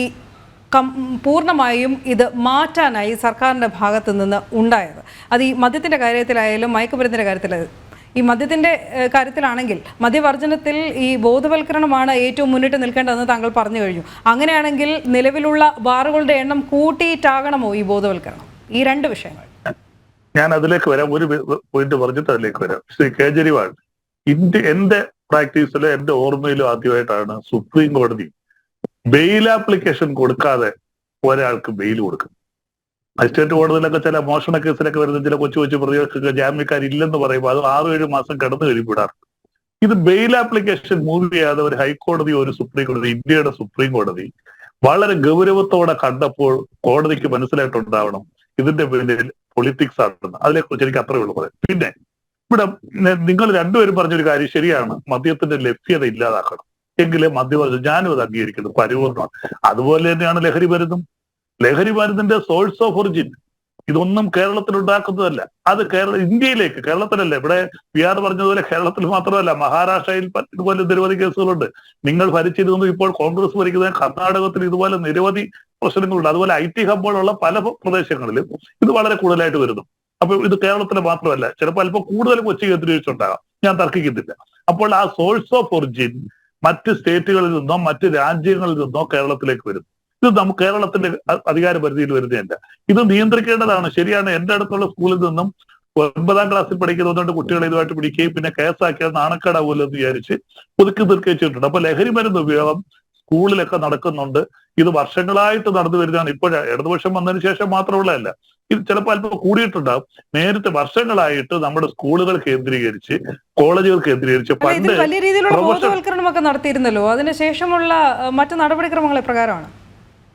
Speaker 1: പൂർണമായും ഇത് മാറ്റാനായി സർക്കാരിന്റെ ഭാഗത്ത് നിന്ന് ഉണ്ടായത്? അത് ഈ മദ്യത്തിന്റെ കാര്യത്തിലായാലും മയക്കുമരുന്നിന്റെ കാര്യത്തിലായാലും ഈ മദ്യത്തിന്റെ കാര്യത്തിലാണെങ്കിൽ മദ്യവർജനത്തിൽ ഈ ബോധവൽക്കരണമാണ് ഏറ്റവും മുന്നിട്ട് നിൽക്കേണ്ടതെന്ന് താങ്കൾ പറഞ്ഞു കഴിഞ്ഞു. അങ്ങനെയാണെങ്കിൽ നിലവിലുള്ള ബാറുകളുടെ എണ്ണം കൂട്ടിയിട്ടാകണമോ ഈ ബോധവൽക്കരണം? ഈ രണ്ട് വിഷയങ്ങൾ.
Speaker 4: ഞാൻ അതിലേക്ക് വരാം. ഒരു പോയിന്റ് പറഞ്ഞിട്ട് അതിലേക്ക് വരാം. ശ്രീ കേജ്രിവാൾ ഇന്ത്യ എന്റെ പ്രാക്ടീസിലോ എന്റെ ഓർമ്മയിലോ ആദ്യമായിട്ടാണ് സുപ്രീം കോടതി ബെയിൽ ആപ്ലിക്കേഷൻ കൊടുക്കാതെ ഒരാൾക്ക് ബെയിൽ കൊടുക്കും മജിസ്ട്രേറ്റ് കോടതിയിലൊക്കെ ചില മോഷണ കേസിലൊക്കെ വരുന്ന ചില കൊച്ചു കൊച്ചു പ്രതികൾക്കൊക്കെ ജാമ്യക്കാരില്ലെന്ന് പറയുമ്പോൾ അത് ആറു ഏഴ് മാസം കടന്നു കഴിഞ്ഞിടാറ് ഇത് ബെയിൽ ആപ്ലിക്കേഷൻ മൂവ് ചെയ്യാതെ ഒരു ഹൈക്കോടതി ഒരു സുപ്രീം കോടതി ഇന്ത്യയുടെ സുപ്രീം കോടതി വളരെ ഗൗരവത്തോടെ കണ്ടപ്പോൾ കോടതിക്ക് മനസ്സിലായിട്ടുണ്ടാവണം ഇതിന്റെ പിന്നിൽ പൊളിറ്റിക്സ് ആണെന്ന്. അതിനെക്കുറിച്ച് എനിക്ക് അത്രയേ ഉള്ളൂ പറയാം പിന്നെ ഇവിടെ നിങ്ങൾ രണ്ടുപേരും പറഞ്ഞൊരു കാര്യം ശരിയാണ്. മദ്യത്തിന്റെ ലഭ്യത ഇല്ലാതാക്കണം. എങ്കിലേ മദ്യവർജം ഞാനും അത് അംഗീകരിക്കുന്നു. പരിപൂർണമാണ് അതുപോലെ തന്നെയാണ് ലഹരി മരുന്നും. ലഹരി മരുന്നിന്റെ സോഴ്സ് ഓഫ് ഒറിജിൻ ഇതൊന്നും കേരളത്തിൽ ഉണ്ടാക്കുന്നതല്ല. അത് കേരള ഇന്ത്യയിലേക്ക് കേരളത്തിലല്ല. ഇവിടെ വി ആർ പറഞ്ഞതുപോലെ കേരളത്തിൽ മാത്രമല്ല. മഹാരാഷ്ട്രയിൽ ഇതുപോലെ നിരവധി കേസുകളുണ്ട്. നിങ്ങൾ ഭരിച്ചിരുന്നു ഇപ്പോൾ കോൺഗ്രസ് ഭരിക്കുന്ന കർണാടകത്തിൽ ഇതുപോലെ നിരവധി പ്രശ്നങ്ങളുണ്ട്. അതുപോലെ ഐ ടി ഹബ്ബുകളുള്ള പല പ്രദേശങ്ങളിലും ഇത് വളരെ കൂടുതലായിട്ട് വരുന്നു. അപ്പൊ ഇത് കേരളത്തിൽ മാത്രമല്ല ചിലപ്പോൾ അല്പം കൂടുതൽ കൊച്ചി കേന്ദ്രീകരിച്ചുണ്ടാകാം. ഞാൻ തർക്കിക്കുന്നില്ല അപ്പോൾ ആ സോഴ്സ് ഓഫ് ഒറിജിൻ മറ്റ് സ്റ്റേറ്റുകളിൽ നിന്നോ മറ്റ് രാജ്യങ്ങളിൽ നിന്നോ കേരളത്തിലേക്ക് വരുന്നു. ഇത് നമുക്ക് കേരളത്തിന്റെ അധികാര പരിധിയിൽ വരുന്നതല്ല. ഇത് നിയന്ത്രിക്കേണ്ടതാണ്. ശരിയാണ് എന്റെ അടുത്തുള്ള സ്കൂളിൽ നിന്നും ഒൻപതാം ക്ലാസ്സിൽ പഠിക്കുന്നതുകൊണ്ട് കുട്ടികളെ ഇതുമായിട്ട് പിടിക്കുകയും പിന്നെ കേസാക്കിയാൽ നാണക്കേടാവൂല്ലോ എന്ന് വിചാരിച്ച് പുതുക്കി തീർക്കുകയും ചെയ്തിട്ടുണ്ട് അപ്പൊ ലഹരി മരുന്ന് ഉപയോഗം സ്കൂളിലൊക്കെ നടക്കുന്നുണ്ട്. ഇത് വർഷങ്ങളായിട്ട് നടന്നു വരുന്നതാണ്. ഇപ്പോൾ ഇടതുപക്ഷം വന്നതിന് ശേഷം മാത്രമുള്ളതല്ല. ഇത് ചിലപ്പോൾ അല്പം കൂടിയിട്ടുണ്ടാവും. നേരത്തെ വർഷങ്ങളായിട്ട് നമ്മുടെ സ്കൂളുകൾ കേന്ദ്രീകരിച്ച് കോളേജുകൾ കേന്ദ്രീകരിച്ച് പണ്ട്
Speaker 1: വലിയ രീതിയിലുള്ള ബോധവൽക്കരണമൊക്കെ നടത്തിയിരുന്നല്ലോ. അതിനുശേഷമുള്ള ശേഷമുള്ള മറ്റു നടപടിക്രമങ്ങൾ എപ്രകാരമാണ്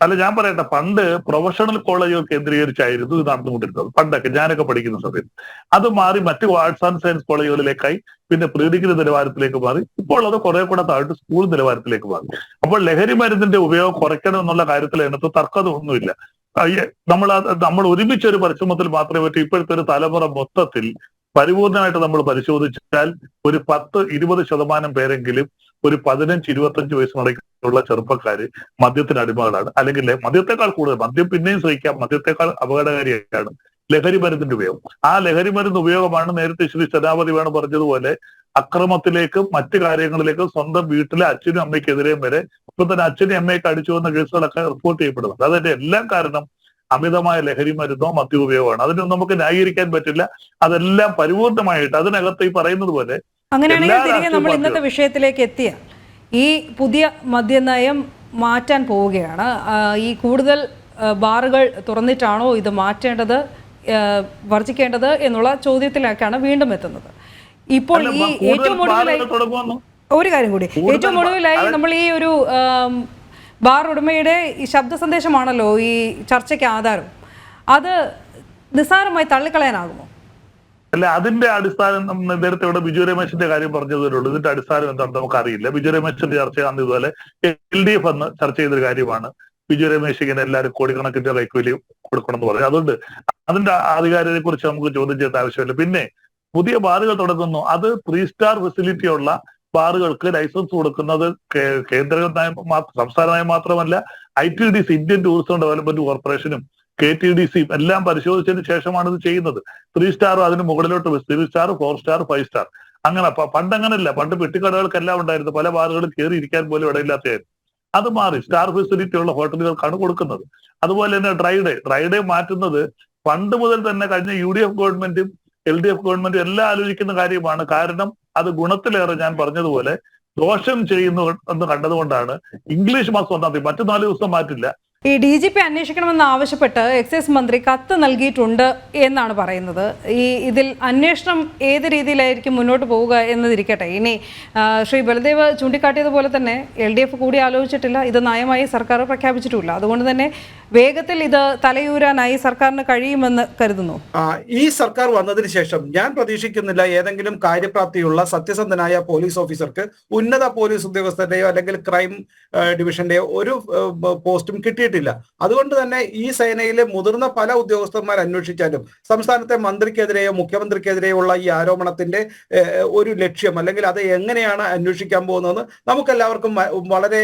Speaker 4: അല്ല ഞാൻ പറയട്ടെ പണ്ട് പ്രൊഫഷണൽ കോളേജുകൾ കേന്ദ്രീകരിച്ചായിരുന്നു ഇത് നടന്നുകൊണ്ടിരുന്നത്. പണ്ടൊക്കെ ഞാനൊക്കെ പഠിക്കുന്ന സമയത്ത്. അത് മാറി മറ്റു ആർട്സ് ആൻഡ് സയൻസ് കോളേജുകളിലേക്കായി പിന്നെ പ്രീഡിഗ്രി നിലവാരത്തിലേക്ക് മാറി. ഇപ്പോൾ അത് കുറെ കൂടെ താഴ്ത്ത് സ്കൂൾ നിലവാരത്തിലേക്ക് മാറി. അപ്പോൾ ലഹരി മരുന്നിന്റെ ഉപയോഗം കുറയ്ക്കണം എന്നുള്ള കാര്യത്തിൽ അതിനകത്ത് തർക്കമൊന്നുമില്ല. നമ്മൾ നമ്മൾ ഒരുമിച്ച് ഒരു പരിശ്രമത്തിൽ മാത്രമേ പറ്റൂ. ഇപ്പോഴത്തെ ഒരു തലമുറ മൊത്തത്തിൽ പരിപൂർണമായിട്ട് നമ്മൾ പരിശോധിച്ചാൽ ഒരു പത്ത് ഇരുപത് ശതമാനം പേരെങ്കിലും ഒരു പതിനഞ്ച് ഇരുപത്തഞ്ച് വയസ്സിനിടയ്ക്കുള്ള ചെറുപ്പക്കാര് മദ്യത്തിന് അടിമകളാണ്. അല്ലെങ്കിൽ മദ്യത്തെക്കാൾ കൂടുതൽ മദ്യം പിന്നെയും സഹിക്കാം മദ്യത്തെക്കാൾ അപകടകാരിയാണ് ലഹരി മരുന്നിന്റെ ഉപയോഗം. ആ ലഹരി മരുന്ന് ഉപയോഗമാണ് നേരത്തെ ശ്രീ സദാപതി വേണം പറഞ്ഞതുപോലെ അക്രമത്തിലേക്കും മറ്റു കാര്യങ്ങളിലേക്കും സ്വന്തം വീട്ടിലെ അച്ഛനും അമ്മയ്ക്കെതിരെയും വരെ ഇപ്പൊ തന്നെ അച്ഛനും അമ്മയൊക്കെ അടിച്ചു വന്ന കേസുകളൊക്കെ റിപ്പോർട്ട് ചെയ്യപ്പെടുന്നുണ്ട്. അതിന്റെ എല്ലാം കാരണം അമിതമായ ലഹരി മരുന്നോ മദ്യ ഉപയോഗമാണ്. അതിനൊന്നും നമുക്ക് ന്യായീകരിക്കാൻ പറ്റില്ല. അതെല്ലാം പരിപൂർണമായിട്ട് അതിനകത്ത് ഈ പറയുന്നത് പോലെ
Speaker 1: അങ്ങനെയാണെങ്കിൽ തിരികെ നമ്മൾ ഇന്നത്തെ വിഷയത്തിലേക്ക് എത്തിയ ഈ പുതിയ മദ്യനയം മാറ്റാൻ പോവുകയാണ്. ഈ കൂടുതൽ ബാറുകൾ തുറന്നിട്ടാണോ ഇത് മാറ്റേണ്ടത് വർജിക്കേണ്ടത് എന്നുള്ള ചോദ്യത്തിലേക്കാണ് വീണ്ടും എത്തുന്നത്. ഇപ്പോൾ ഈ ഏറ്റവും ഒടുവിലായി ഒരു കാര്യം കൂടി. ഏറ്റവും ഒടുവിലായി നമ്മൾ ഈ ഒരു ബാർ ഉടമയുടെ ഈ ശബ്ദ സന്ദേശമാണല്ലോ ഈ ചർച്ചയ്ക്ക് ആധാരം. അത് നിസ്സാരമായി തള്ളിക്കളയാനാകുമോ?
Speaker 4: അല്ല അതിന്റെ അടിസ്ഥാനം നേരത്തെ ഇവിടെ ബിജു രമേശിന്റെ കാര്യം പറഞ്ഞതുവരുള്ളൂ ഇതിന്റെ അടിസ്ഥാനം എന്താണെന്ന് നമുക്കറിയില്ല. ബിജു രമേശിന്റെ ചർച്ച അന്ന് ഇതുപോലെ എൽ ഡി എഫ് അന്ന് ചർച്ച ചെയ്തൊരു കാര്യമാണ്. ബിജു രമേശ് ഇങ്ങനെ എല്ലാവരും കോടിക്കണക്കിന്റെ കൈക്കൂലി കൊടുക്കണം എന്ന് പറഞ്ഞു. അതുകൊണ്ട് അതിന്റെ ആധികാരികതയെ കുറിച്ച് നമുക്ക് ചോദ്യം ചെയ്യേണ്ട ആവശ്യമില്ല. പിന്നെ പുതിയ ബാറുകൾ തുടങ്ങുന്നു. അത് ത്രീ സ്റ്റാർ ഫെസിലിറ്റി ഉള്ള ബാറുകൾക്ക് ലൈസൻസ് കൊടുക്കുന്നത് കേന്ദ്ര സംസ്ഥാനമായി മാത്രമല്ല I T D C Indian tourism development കോർപ്പറേഷനും കെ ടി ഡി സിയും എല്ലാം പരിശോധിച്ചതിന് ശേഷമാണ് ഇത് ചെയ്യുന്നത്. ത്രീ സ്റ്റാർ അതിന് മുകളിലോട്ട് three star four star five star അങ്ങനെ പണ്ടങ്ങനല്ല. പണ്ട് പെട്ടിക്കടകൾക്കെല്ലാം ഉണ്ടായിരുന്നു. പല ബാറുകളും കയറി ഇരിക്കാൻ പോലും ഇടയില്ലാത്തതായിരുന്നു. അത് മാറി. സ്റ്റാർ ഫെസിലിറ്റി ഉള്ള ഹോട്ടലുകൾക്കാണ് കൊടുക്കുന്നത്. അതുപോലെ തന്നെ ഡ്രൈ ഡേ ഡ്രൈ ഡേ മാറ്റുന്നത് പണ്ട് മുതൽ തന്നെ കഴിഞ്ഞ യു ഡി എഫ് ഗവൺമെന്റും എൽ ഡി എഫ് ഗവൺമെന്റും എല്ലാം ആലോചിക്കുന്ന കാര്യമാണ്. കാരണം അത് ഗുണത്തിലേറെ ഞാൻ പറഞ്ഞതുപോലെ ദോഷം ചെയ്യുന്നു എന്ന് കണ്ടതുകൊണ്ടാണ് ഇംഗ്ലീഷ് മാസം ഒന്നാം തീയതി. മറ്റു നാല് ദിവസം മാറ്റില്ല.
Speaker 1: ഈ ഡി ജി പി അന്വേഷിക്കണമെന്ന് ആവശ്യപ്പെട്ട് എക്സൈസ് മന്ത്രി കത്ത് നൽകിയിട്ടുണ്ട് എന്നാണ് പറയുന്നത്. ഈ ഇതിൽ അന്വേഷണം ഏത് രീതിയിലായിരിക്കും മുന്നോട്ട് പോവുക എന്നതിരിക്കട്ടെ. ഇനി ശ്രീ ബലദേവ് ചൂണ്ടിക്കാട്ടിയതുപോലെ തന്നെ എൽ ഡി എഫ് കൂടി ആലോചിച്ചിട്ടില്ല. ഇത് നയമായി സർക്കാർ പ്രഖ്യാപിച്ചിട്ടുമില്ല. അതുകൊണ്ട് തന്നെ വേഗത്തിൽ ഇത് തലയൂരാനായി സർക്കാരിന് കഴിയുമെന്ന് കരുതുന്നു.
Speaker 3: ഈ സർക്കാർ വന്നതിന് ശേഷം ഞാൻ പ്രതീക്ഷിക്കുന്നില്ല ഏതെങ്കിലും കാര്യപ്രാപ്തിയുള്ള സത്യസന്ധനായ പോലീസ് ഓഫീസർക്ക് ഉന്നത പോലീസ് ഉദ്യോഗസ്ഥരുടെയോ അല്ലെങ്കിൽ ക്രൈം ഡിവിഷന്റെയോ ഒരു പോസ്റ്റും കിട്ടിയിട്ടില്ല. അതുകൊണ്ട് തന്നെ ഈ സേനയിലെ മുതിർന്ന പല ഉദ്യോഗസ്ഥന്മാർ അന്വേഷിച്ചാലും സംസ്ഥാനത്തെ മന്ത്രിക്കെതിരെയോ മുഖ്യമന്ത്രിക്കെതിരെയോ ഉള്ള ഈ ആരോപണത്തിന്റെ ഒരു ലക്ഷ്യം അല്ലെങ്കിൽ അത് എങ്ങനെയാണ് അന്വേഷിക്കാൻ പോകുന്നതെന്ന് നമുക്കെല്ലാവർക്കും വളരെ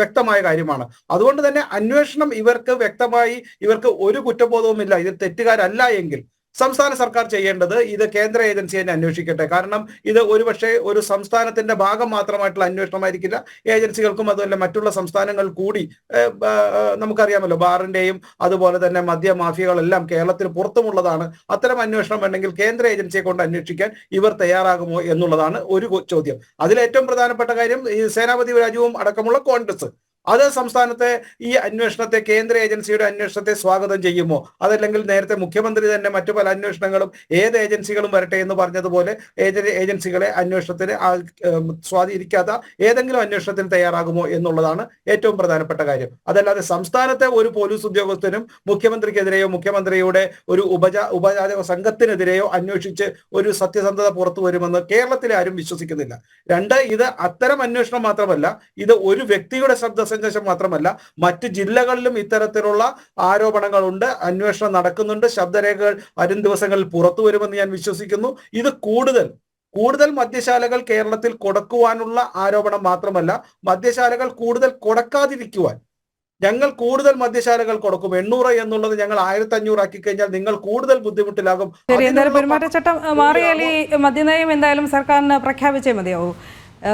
Speaker 3: വ്യക്തമായ കാര്യമാണ്. അതുകൊണ്ട് തന്നെ അന്വേഷണം ഇവർക്ക് വ്യക്തമായി ഇവർക്ക് ഒരു കുറ്റബോധവുമില്ല. ഇത് തെറ്റുകാരല്ല എങ്കിൽ സംസ്ഥാന സർക്കാർ ചെയ്യേണ്ടത് ഇത് കേന്ദ്ര ഏജൻസി തന്നെ അന്വേഷിക്കട്ടെ. കാരണം ഇത് ഒരുപക്ഷെ ഒരു സംസ്ഥാനത്തിന്റെ ഭാഗം മാത്രമായിട്ടുള്ള അന്വേഷണമായിരിക്കില്ല. ഏജൻസികൾക്കും അതുപോലെ മറ്റുള്ള സംസ്ഥാനങ്ങൾ കൂടി നമുക്കറിയാമല്ലോ ബാറിന്റെയും അതുപോലെ തന്നെ മദ്യ മാഫിയകളെല്ലാം കേരളത്തിൽ പുറത്തുമുള്ളതാണ്. അത്തരം അന്വേഷണം വേണമെങ്കിൽ കേന്ദ്ര ഏജൻസിയെ കൊണ്ട് അന്വേഷിക്കാൻ ഇവർ തയ്യാറാകുമോ എന്നുള്ളതാണ് ഒരു ചോദ്യം. അതിലേറ്റവും പ്രധാനപ്പെട്ട കാര്യം ഈ സേനാപതി രാജുവും അടക്കമുള്ള കോൺഗ്രസ്. അത് സംസ്ഥാനത്തെ ഈ അന്വേഷണത്തെ കേന്ദ്ര ഏജൻസിയുടെ അന്വേഷണത്തെ സ്വാഗതം ചെയ്യുമോ? അതല്ലെങ്കിൽ നേരത്തെ മുഖ്യമന്ത്രി തന്നെ മറ്റു പല അന്വേഷണങ്ങളും ഏത് ഏജൻസികളും വരട്ടെ എന്ന് പറഞ്ഞതുപോലെ ഏജൻസികളെ അന്വേഷണത്തിന് സ്വാധീനിക്കാത്ത ഏതെങ്കിലും അന്വേഷണത്തിന് തയ്യാറാകുമോ എന്നുള്ളതാണ് ഏറ്റവും പ്രധാനപ്പെട്ട കാര്യം. അതല്ലാതെ സംസ്ഥാനത്തെ ഒരു പോലീസ് ഉദ്യോഗസ്ഥനും മുഖ്യമന്ത്രിക്കെതിരെയോ മുഖ്യമന്ത്രിയുടെ ഒരു ഉപജ ഉപജാതക സംഘത്തിനെതിരെയോ അന്വേഷിച്ച് ഒരു സത്യസന്ധത പുറത്തു വരുമെന്ന് കേരളത്തിലെ ആരും വിശ്വസിക്കുന്നില്ല. രണ്ട് ഇത് അത്തരം അന്വേഷണം മാത്രമല്ല ഇത് ഒരു വ്യക്തിയുടെ ശബ്ദ സന്ദേശം മാത്രമല്ല മറ്റ് ജില്ലകളിലും ഇത്തരത്തിലുള്ള ആരോപണങ്ങളുണ്ട് അന്വേഷണം നടക്കുന്നുണ്ട്. ശബ്ദരേഖകൾ വരും ദിവസങ്ങളിൽ പുറത്തു വരുമെന്ന് ഞാൻ വിശ്വസിക്കുന്നു. ഇത് കൂടുതൽ കൂടുതൽ മദ്യശാലകൾ കേരളത്തിൽ കൊടുക്കുവാനുള്ള ആരോപണം മാത്രമല്ല മദ്യശാലകൾ കൂടുതൽ കൊടുക്കാതിരിക്കുവാൻ. ഞങ്ങൾ കൂടുതൽ മദ്യശാലകൾ കൊടുക്കും. എണ്ണൂറ് എന്നുള്ളത് ഞങ്ങൾ ആയിരത്തി അഞ്ഞൂറ് ആക്കി കഴിഞ്ഞാൽ നിങ്ങൾ കൂടുതൽ ബുദ്ധിമുട്ടിലാകും.
Speaker 1: ശരി എന്തായാലും
Speaker 3: അതിനുള്ള
Speaker 1: പെരുമാറ്റച്ചട്ടം മാറിയാൽ ഈ മദ്യനയം എന്തായാലും സർക്കാരിന് പ്രഖ്യാപിച്ചേ മതിയാവൂ.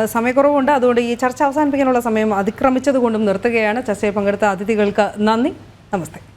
Speaker 1: സമയക്കുറവുണ്ട്. അതുകൊണ്ട് ഈ ചർച്ച അവസാനിപ്പിക്കാനുള്ള സമയം അതിക്രമിച്ചതുകൊണ്ടും നിർത്തുകയാണ്. ചർച്ചയിൽ പങ്കെടുത്ത അതിഥികൾക്ക് നന്ദി. നമസ്തേ.